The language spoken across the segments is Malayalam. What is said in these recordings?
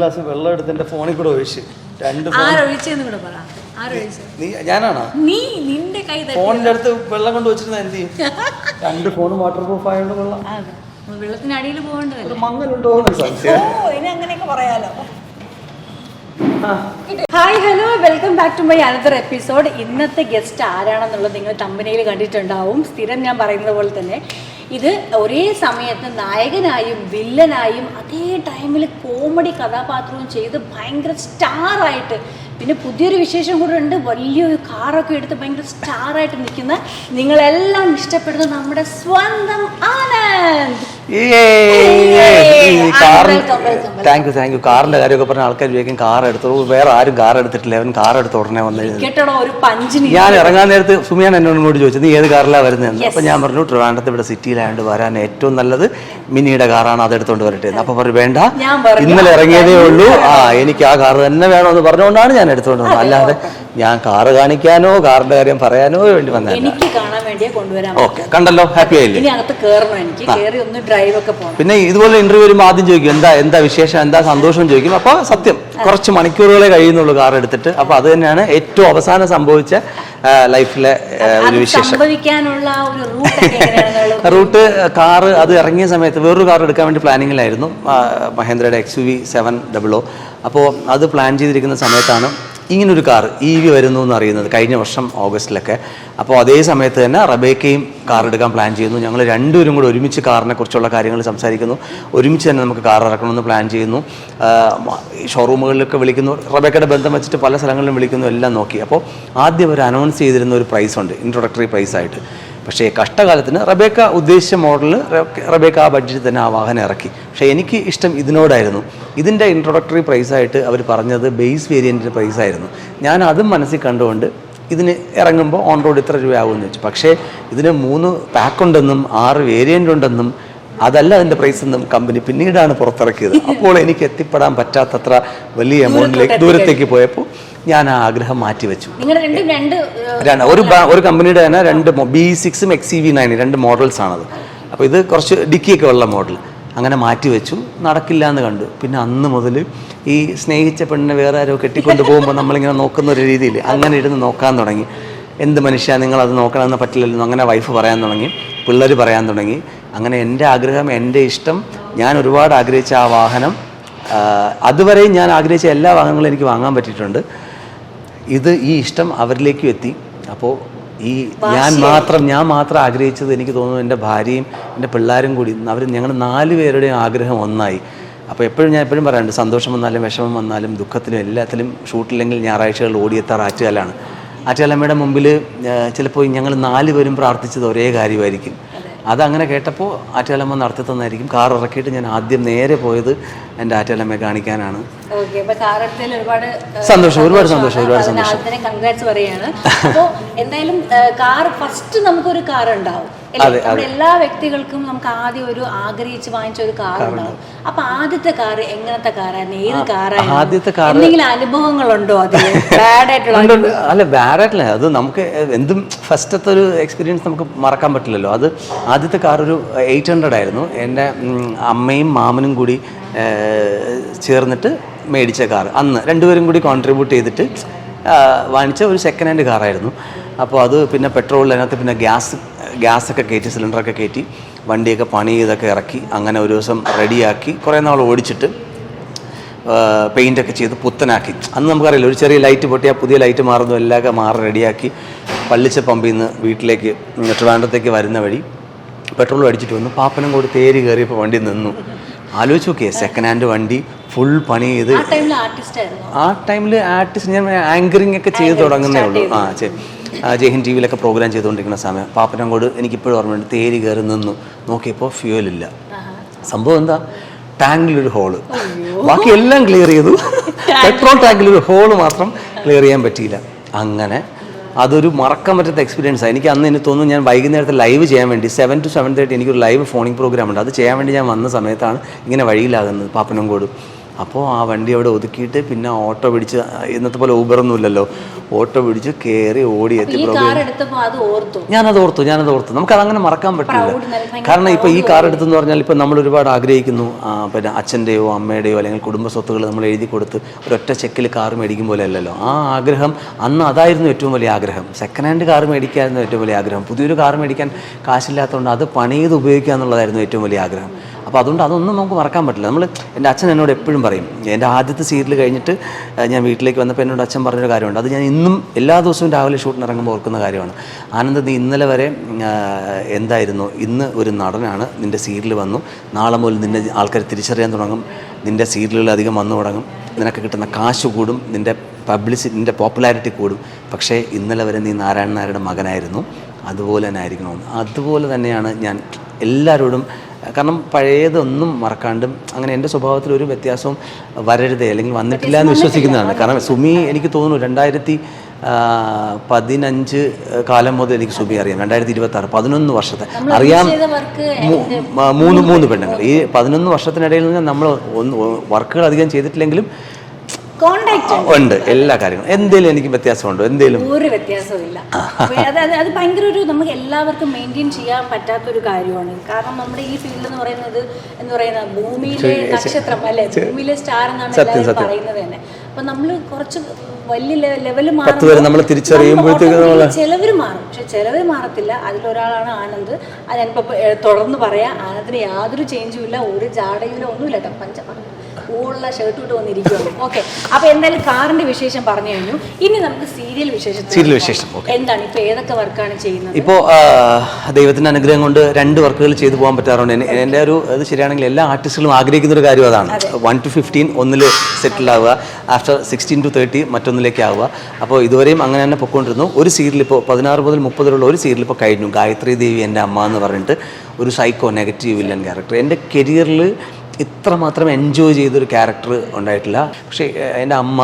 ഗ്ലാസ് വെള്ളം എടുത്ത് എന്റെ ഫോണിൽ കൂടെ ഒഴിച്ച്. രണ്ട് ഫോൺ ആരൊഴിച്ചെന്ന് കൂടെ പറ. ആരൊഴിച്ചു നീ ഞാനാണോ? നീ നിന്റെ കൈ ഫോണിന്റെ അടുത്ത് വെള്ളം കൊണ്ട് വെച്ചിരുന്ന എന്ത് ചെയ്യും? രണ്ട് ഫോണും വാട്ടർ പ്രൂഫ് ആയതുകൊണ്ട് കൊള്ളാം വെള്ളത്തിനടിയിൽ പോകേണ്ടതല്ലേ? മങ്ങലുണ്ടോ സംശയം. അങ്ങനെയൊക്കെ പറയാലോ. Hi hello welcome back to my another episode. ഇന്നത്തെ ഗസ്റ്റ് ആരാണെന്നുള്ളത് നിങ്ങൾ തമ്പനയിൽ കണ്ടിട്ടുണ്ടാവും. സ്ഥിരം ഞാൻ പറയുന്നത് പോലെ തന്നെ ഇത് ഒരേ സമയത്ത് നായകനായും വില്ലനായും അതേ ടൈമിൽ കോമഡി കഥാപാത്രവും ചെയ്ത് ഭയങ്കര സ്റ്റാറായിട്ട് പിന്നെ പുതിയൊരു വിശേഷം കൂടെ ഉണ്ട്. വലിയൊരു കാറൊക്കെ എടുത്ത് ഭയങ്കര സ്റ്റാറായിട്ട് നിൽക്കുന്ന നിങ്ങളെല്ലാം ഇഷ്ടപ്പെടുന്ന നമ്മുടെ സ്വന്തം Anand. welcome, welcome, thank you thank you കാറിന്റെ കാര്യമൊക്കെ പറഞ്ഞ ആൾക്കാർ ചോദിക്കും കാർ എടുത്തു വേറെ ആരും കാർ എടുത്തിട്ടില്ല. അവൻ കാർ എടുത്ത് ഉടനെ വന്നു ഞാൻ ഇറങ്ങാൻ നേരത്ത് സുമിയാൻ എന്നോട് കൂടി ചോദിച്ചു നീ ഏത് കാറിലാണ് വരുന്നതെന്ന്? അപ്പൊ ഞാൻ പറഞ്ഞു ട്രിവാൻഡ്രത്ത് ഇവിടെ സിറ്റിയിലായതുകൊണ്ട് വരാൻ ഏറ്റവും നല്ലത് മിനിയുടെ കാറാണ് അത് എടുത്തോണ്ട് വരട്ടെ. അപ്പൊ പറഞ്ഞു വേണ്ട. ഇന്നലെ ഇറങ്ങിയതേ ഉള്ളൂ. ആ എനിക്ക് ആ കാർ തന്നെ വേണമെന്ന് പറഞ്ഞുകൊണ്ടാണ് ഞാൻ എടുത്തോണ്ട് വന്നു. അല്ലാതെ ഞാൻ കാറ് കാണിക്കാനോ കാറിന്റെ കാര്യം പറയാനോ വേണ്ടി വന്നതല്ല. എനിക്ക് കാണാൻ വേണ്ടിയേ കൊണ്ടുവരാൻ ഓക്കെ കണ്ടല്ലോ ഹാപ്പി ആയില്ലേ? ഇനി അകത്ത് കയറണം എനിക്ക്. കയറി ഒന്ന് ഡ്രൈവ് ഒക്കെ പോകണം പിന്നെ ഇതുപോലെ ഇന്റർവ്യൂ വരുമ്പോൾ ആദ്യം ചോദിക്കും എന്താ എന്താ വിശേഷം? എന്താ സന്തോഷം? ചോദിക്കും. അപ്പോൾ സത്യം കുറച്ച് മണിക്കൂറുകളെ കഴിയുന്നുള്ളൂ കാർ എടുത്തിട്ട്. അപ്പോൾ അത് തന്നെയാണ് ഏറ്റവും അവസാനം സംഭവിച്ച ലൈഫിലെ ഒരു വിശേഷം. സംഭവിക്കാനുള്ള ഒരു റൂട്ട് എങ്ങനെയാണെന്നുള്ളത് റൂട്ട് കാറ് അത് ഇറങ്ങിയ സമയത്ത് വേറൊരു കാർ എടുക്കാൻ വേണ്ടി പ്ലാനിങ്ങിലായിരുന്നു മഹേന്ദ്രയുടെ X U V seven double O അപ്പോൾ അത് പ്ലാൻ ചെയ്തിരിക്കുന്ന സമയത്താണ് ഇങ്ങനൊരു കാർ ഇ വി വരുന്നു എന്ന് അറിയുന്നത് കഴിഞ്ഞ വർഷം ഓഗസ്റ്റിലൊക്കെ. അപ്പോൾ അതേ സമയത്ത് തന്നെ റബേക്കയും കാർ എടുക്കാൻ പ്ലാൻ ചെയ്യുന്നു. ഞങ്ങൾ രണ്ടുപേരും കൂടെ ഒരുമിച്ച് കാറിനെ കുറിച്ചുള്ള കാര്യങ്ങൾ സംസാരിക്കുന്നു. ഒരുമിച്ച് തന്നെ നമുക്ക് കാർ ഇറക്കണമെന്ന് പ്ലാൻ ചെയ്യുന്നു. ഷോറൂമുകളിലൊക്കെ വിളിക്കുന്നു. റബേക്കയുടെ ബന്ധം വെച്ചിട്ട് പല സ്ഥലങ്ങളിലും വിളിക്കുന്നു. എല്ലാം നോക്കി. അപ്പോൾ ആദ്യം അവർ അനൗൺസ് ചെയ്തിരുന്ന ഒരു പ്രൈസ് ഉണ്ട്. ഇൻട്രൊഡക്ടറി പ്രൈസ് ആയിട്ട്. പക്ഷേ കഷ്ടകാലത്തിന് റബേക്ക ഉദ്ദേശിച്ച മോഡലിൽ റബേക്ക ആ ബഡ്ജറ്റിൽ തന്നെ ആ വാഹനം ഇറക്കി. പക്ഷേ എനിക്ക് ഇഷ്ടം ഇതിനോടായിരുന്നു. ഇതിന്റെ ഇൻട്രൊഡക്ടറി പ്രൈസായിട്ട് അവർ പറഞ്ഞത് ബേസ് വേരിയന്റിന്റെ പ്രൈസായിരുന്നു ഞാൻ അതും മനസ്സിൽ കണ്ടുകൊണ്ട് ഇതിന് ഇറങ്ങുമ്പോൾ ഓൺ റോഡ് ഇത്ര രൂപയാകുമെന്ന് വെച്ചു. പക്ഷേ ഇതിന് മൂന്ന് പാക്ക് ഉണ്ടെന്നും ആറ് വേരിയന്റ് ഉണ്ടെന്നും അതല്ല അതിന്റെ പ്രൈസ് എന്നും കമ്പനി പിന്നീടാണ് പുറത്തിറക്കിയത്. അപ്പോൾ എനിക്ക് എത്തിപ്പെടാൻ പറ്റാത്തത്ര വലിയ എമൗണ്ടിലേക്ക് ദൂരത്തേക്ക് പോയപ്പോൾ ഞാൻ ആ ആഗ്രഹം മാറ്റിവെച്ചു. ഒരു ഒരു കമ്പനിയുടെ തന്നെ രണ്ട് ബി സിക്സും എക്സ് വി നയൻ രണ്ട് മോഡൽസ് ആണത്. അപ്പോൾ ഇത് കുറച്ച് ഡിക്കിയൊക്കെ ഉള്ള മോഡൽ അങ്ങനെ മാറ്റി വെച്ചു നടക്കില്ല എന്ന് കണ്ടു. പിന്നെ അന്ന് മുതൽ ഈ സ്നേഹിച്ച പെണ്ണിനെ വേറെ ആരോ കെട്ടിക്കൊണ്ട് പോകുമ്പോൾ നമ്മളിങ്ങനെ നോക്കുന്ന ഒരു രീതിയിൽ അങ്ങനെ ഇരുന്ന് നോക്കാൻ തുടങ്ങി. എന്ത് മനുഷ്യ നിങ്ങൾ അത് നോക്കണമെന്ന് പറ്റില്ലല്ലോ അങ്ങനെ വൈഫ് പറയാൻ തുടങ്ങി. പിള്ളേർ പറയാൻ തുടങ്ങി. അങ്ങനെ എന്റെ ആഗ്രഹം എന്റെ ഇഷ്ടം ഞാൻ ഒരുപാട് ആഗ്രഹിച്ച ആ വാഹനം. അതുവരെയും ഞാൻ ആഗ്രഹിച്ച എല്ലാ വാഹനങ്ങളും എനിക്ക് വാങ്ങാൻ പറ്റിയിട്ടുണ്ട്. ഇത് ഈ ഇഷ്ടം അവരിലേക്കും എത്തി. അപ്പോൾ ഈ ഞാൻ മാത്രം ഞാൻ മാത്രം ആഗ്രഹിച്ചത് എനിക്ക് തോന്നുന്നു എന്റെ ഭാര്യയും എന്റെ പിള്ളേരും കൂടി അവർ ഞങ്ങൾ നാല് പേരുടെയും ആഗ്രഹം ഒന്നായി. അപ്പോൾ എപ്പോഴും ഞാൻ എപ്പോഴും പറയാറുണ്ട് സന്തോഷം വന്നാലും വിഷമം വന്നാലും ദുഃഖത്തിലും എല്ലാത്തിലും ഷൂട്ടില്ലെങ്കിൽ ഞായറാഴ്ചകളിൽ ഓടിയെത്താറ് ആറ്റുകാലാണ്. ആറ്റുകാലമ്മയുടെ മുമ്പിൽ ചിലപ്പോൾ ഞങ്ങൾ നാല് പേരും പ്രാർത്ഥിച്ചത് ഒരേ കാര്യമായിരിക്കും. അതങ്ങനെ കേട്ടപ്പോൾ ആറ്റുകാലമ്മ നടത്തി തന്നായിരിക്കും. കാർ ഇറക്കിയിട്ട് ഞാൻ ആദ്യം നേരെ പോയത് എന്റെ ആറ്റുകാലമ്മയെ കാണിക്കാനാണ്. സന്തോഷം ഒരുപാട് സന്തോഷം, ഒരുപാട് സന്തോഷം, കൺഗ്രാറ്റ്സ് പറയാണ്. അപ്പോൾ എന്തായാലും കാർ ഫസ്റ്റ് നമുക്കൊരു കാർ ഉണ്ടാവും. എല്ലാ വ്യക്തികൾക്കും നമുക്ക് ആദ്യം ഒരു ആഗ്രഹിച്ച് വാങ്ങിച്ച ഒരു കാർ ഉണ്ടാവും അപ്പൊ ആദ്യത്തെ കാർ എങ്ങനത്തെ കാറായിരുന്നു ഏത് കാറായിരുന്നു ആദ്യത്തെ കാർ എന്തെങ്കിലും അനുഭവങ്ങളുണ്ടോ അതിൽ ബാഡ് ആയിട്ടുള്ള. അല്ല ബാഡായിട്ടില്ല അത് നമുക്ക് എന്തും ഫസ്റ്റത്തെ ഒരു എക്സ്പീരിയൻസ് നമുക്ക് മറക്കാൻ പറ്റില്ലല്ലോ. അത് ആദ്യത്തെ കാർ ഒരു എയ്റ്റ് ഹൺഡ്രഡ് ആയിരുന്നു. എന്റെ അമ്മയും മാമനും കൂടി ചേർന്നിട്ട് മേടിച്ച കാർ അന്ന് രണ്ടുപേരും കൂടി കോൺട്രിബ്യൂട്ട് ചെയ്തിട്ട് വാങ്ങിച്ച ഒരു സെക്കൻഡ് ഹാൻഡ് കാറായിരുന്നു. അപ്പോൾ അത് പിന്നെ പെട്രോൾ അതിനകത്ത് പിന്നെ ഗ്യാസ് ഗ്യാസൊക്കെ കയറ്റി സിലിണ്ടറൊക്കെ കയറ്റി വണ്ടിയൊക്കെ പണി ചെയ്തൊക്കെ ഇറക്കി അങ്ങനെ ഒരു ദിവസം റെഡിയാക്കി കുറേ നാൾ ഓടിച്ചിട്ട് പെയിന്റൊക്കെ ഒക്കെ ചെയ്ത് പുത്തനാക്കി. അന്ന് നമുക്കറിയില്ല ഒരു ചെറിയ ലൈറ്റ് പൊട്ടിയാൽ പുതിയ ലൈറ്റ് മാറുന്നു എല്ലാമൊക്കെ മാറി റെഡിയാക്കി പള്ളിച്ച പമ്പിൽ നിന്ന് വീട്ടിലേക്ക് ട്രിവാൻഡ്രത്തേക്ക് വരുന്ന വഴി പെട്രോൾ അടിച്ചിട്ട് വന്നു. പാപ്പനും കൂടി തേരി കയറിയപ്പോൾ വണ്ടി നിന്നു. ആലോചിച്ച് നോക്കിയേ സെക്കൻഡ് ഹാൻഡ് വണ്ടി ഫുൾ പണി ചെയ്ത് ആ ടൈമിൽ ആർട്ടിസ്റ്റ് ആ ടൈമിൽ ആർട്ടിസ്റ്റ് ഞാൻ ആങ്കറിങ് ഒക്കെ ചെയ്ത് തുടങ്ങുന്നേ ഉള്ളൂ. ആ ചെ ജയ്ഹിന്ദ് ടി വിയിലൊക്കെ പ്രോഗ്രാം ചെയ്തുകൊണ്ടിരിക്കുന്ന സമയം. പാപ്പനങ്കോട് എനിക്കിപ്പോഴും ഓർമ്മയുണ്ട്. തേരി കയറി നിന്നു. നോക്കിയപ്പോൾ ഫ്യൂവലില്ല. സംഭവം എന്താ? ടാങ്കിലൊരു ഹോൾ. ബാക്കി എല്ലാം ക്ലിയർ ചെയ്തു. പെട്രോൾ ടാങ്കിലൊരു ഹോൾ മാത്രം ക്ലിയർ ചെയ്യാൻ പറ്റിയില്ല. അങ്ങനെ അതൊരു മറക്കാൻ പറ്റാത്ത എക്സ്പീരിയൻസ് ആണ് എനിക്ക് അന്ന് എനിക്ക് തോന്നുന്നു ഞാൻ വൈകുന്നേരത്തെ ലൈവ് ചെയ്യാൻ വേണ്ടി സെവൻ ടു സെവൻ തേർട്ടി എനിക്കൊരു ലൈവ് ഫോണിംഗ് പ്രോഗ്രാം ഉണ്ട്. അത് ചെയ്യാൻ വേണ്ടി ഞാൻ വന്ന സമയത്താണ് ഇങ്ങനെ വഴിയിലാകുന്നത് പാപ്പനംകോട് അപ്പോൾ ആ വണ്ടി അവിടെ ഒതുക്കിയിട്ട് പിന്നെ ഓട്ടോ പിടിച്ച് ഇന്നത്തെ പോലെ ഊബറൊന്നും ഇല്ലല്ലോ. ഓട്ടോ പിടിച്ച് കയറി ഓടി എത്തി ഞാനത് ഓർത്തു ഞാനത് ഓർത്തു. നമുക്ക് അതങ്ങനെ മറക്കാൻ പറ്റില്ല കാരണം ഇപ്പോൾ ഈ കാർ എടുത്തെന്ന് പറഞ്ഞാൽ ഇപ്പം നമ്മൾ ഒരുപാട് ആഗ്രഹിക്കുന്നു. പിന്നെ അച്ഛന്റെയോ അമ്മയുടെയോ അല്ലെങ്കിൽ കുടുംബ സ്വത്തുകൾ നമ്മൾ എഴുതി കൊടുത്ത് ഒരൊറ്റ ചെക്കിൽ കാർ മേടിക്കും പോലെ അല്ലല്ലോ. ആ ആഗ്രഹം അന്ന് അതായിരുന്നു ഏറ്റവും വലിയ ആഗ്രഹം. സെക്കൻഡ് ഹാൻഡ് കാർ മേടിക്കായിരുന്നു ഏറ്റവും വലിയ ആഗ്രഹം. പുതിയൊരു കാർ മേടിക്കാൻ കാശില്ലാത്തതുകൊണ്ട് അത് പണിയത് ഉപയോഗിക്കുക എന്നുള്ളതായിരുന്നു ഏറ്റവും വലിയ ആഗ്രഹം. അപ്പോൾ അതുകൊണ്ട് അതൊന്നും നമുക്ക് മറക്കാൻ പറ്റില്ല. നമ്മൾ എന്റെ അച്ഛൻ എന്നോട് എപ്പോഴും പറയും എന്റെ ആദ്യത്തെ സീരിയൽ കഴിഞ്ഞിട്ട് ഞാൻ വീട്ടിലേക്ക് വന്നപ്പോൾ എന്നോട് അച്ഛൻ പറഞ്ഞൊരു കാര്യമുണ്ട്. അത് ഞാൻ ഇന്നും എല്ലാ ദിവസവും രാവിലെ ഷൂട്ടിന് ഇറങ്ങുമ്പോൾ ഓർക്കുന്ന കാര്യമാണ്. ആനന്ദ് നീ ഇന്നലെ വരെ എന്തായിരുന്നു? ഇന്ന് ഒരു നടനാണ് നിന്റെ സീരിയൽ വന്നു. നാളെ മുതൽ നിന്നെ ആൾക്കാർ തിരിച്ചറിയാൻ തുടങ്ങും. നിന്റെ സീരിയലുകൾ അധികം വന്നു തുടങ്ങും. നിനക്ക് കിട്ടുന്ന കാശ് കൂടും. നിന്റെ പബ്ലിസിറ്റി നിന്റെ പോപ്പുലാരിറ്റി കൂടും. പക്ഷേ ഇന്നലെ വരെ നീ നാരായണ നായരുടെ മകനായിരുന്നു. അതുപോലെ തന്നെ ആയിരിക്കണമെന്ന് അതുപോലെ തന്നെയാണ് ഞാൻ എല്ലാവരോടും കാരണം പഴയതൊന്നും മറക്കാണ്ടും അങ്ങനെ എന്റെ സ്വഭാവത്തിൽ ഒരു വ്യത്യാസവും വരരുതേ അല്ലെങ്കിൽ വന്നിട്ടില്ല എന്ന് വിശ്വസിക്കുന്നതാണ്. കാരണം സുമി എനിക്ക് തോന്നുന്നു രണ്ടായിരത്തി പതിനഞ്ച് കാലം മുതൽ എനിക്ക് സുബി അറിയാം. രണ്ടായിരത്തി ഇരുപത്തി ആറ് പതിനൊന്ന് വർഷത്തെ അറിയാം മൂന്ന് മൂന്ന് പെണ്ണുങ്ങൾ. ഈ പതിനൊന്ന് വർഷത്തിനിടയിൽ നിന്ന് നമ്മൾ ഒന്ന് വർക്കുകൾ അധികം ചെയ്തിട്ടില്ലെങ്കിലും ഉണ്ട്. എല്ലാ കാര്യങ്ങളും. എന്തെങ്കിലും എനിക്ക് വ്യത്യാസമുണ്ടോ? എന്തേലും? ഒരു വ്യത്യാസവും ഇല്ല അത് ഭയങ്കര ഒരു നമുക്ക് എല്ലാവർക്കും മെയിന്റെയിൻ ചെയ്യാൻ പറ്റാത്ത ഒരു കാര്യമാണ്. കാരണം നമ്മുടെ ഈ ഫീൽഡ് എന്ന് പറയുന്നത് എന്ന് പറയുന്ന ഭൂമിയിലെ നക്ഷത്രം അല്ലെ? ഭൂമിയിലെ സ്റ്റാർ എന്നാണ് എല്ലാവരും പറയുന്നത് തന്നെ. അപ്പൊ നമ്മൾ കുറച്ച് വലിയ ലെവൽ മാറും നമ്മൾ തിരിച്ചറിയുമ്പോഴത്തേക്ക് ചിലവർ മാറും. പക്ഷെ ചിലവർ മാറത്തില്ല. അതിലൊരാളാണ് ആനന്ദ്. അത് ഞാനിപ്പോ തുടർന്ന് പറയാം. ആനന്ദിന് യാതൊരു ചേഞ്ചും ഇല്ല. ഒരു ജാടയില്ല ഒന്നുമില്ല പഞ്ച ഉള്ള ഷർട്ട് ഇട്ട് വന്നിരിക്കുകയാണ് ഓക്കെ അപ്പൊ എന്തായാലും കാറിന്റെ വിശേഷം പറഞ്ഞു കഴിഞ്ഞു. ഇനി നമുക്ക് സീരിയൽ വിശേഷം സീരിയൽ വിശേഷം എന്താണ്? ഇപ്പൊ ഏതൊക്കെ വർക്കാണ് ചെയ്യുന്നത്? ഇപ്പോ ദൈവത്തിന്റെ അനുഗ്രഹം കൊണ്ട് രണ്ട് വർക്കുകൾ ചെയ്തു പോകാൻ പറ്റാറുണ്ട്. എന്റെ ഒരു ഇത് ശരിയാണെങ്കിൽ എല്ലാ ആർട്ടിസ്റ്റുകളും ആഗ്രഹിക്കുന്ന ഒരു കാര്യം അതാണ്. വൺ ടു ഫിഫ്റ്റീൻ ഒന്നിൽ സെറ്റിൽ ആവുക. ആഫ്റ്റർ സിക്സ്റ്റീൻ ടു തേർട്ടി മറ്റൊന്നിലേക്ക് ആവുക. അപ്പോൾ ഇതുവരെയും അങ്ങനെ തന്നെ പൊയ്ക്കൊണ്ടിരുന്നു ഒരു സീരിയൽ ഇപ്പോൾ പതിനാറ് മുതൽ മുപ്പതിലുള്ള ഒരു സീരിയൽ ഇപ്പോൾ കഴിഞ്ഞു. ഗായത്രി ദേവി എന്റെ അമ്മ എന്ന് പറഞ്ഞിട്ട് ഒരു സൈക്കോ നെഗറ്റീവ് വില്ലൻ ക്യാരക്ടർ എന്റെ കരിയറിൽ ഇത്രമാത്രം എൻജോയ് ചെയ്തൊരു ക്യാരക്ടർ ഉണ്ടായിട്ടില്ല. പക്ഷേ എന്റെ അമ്മ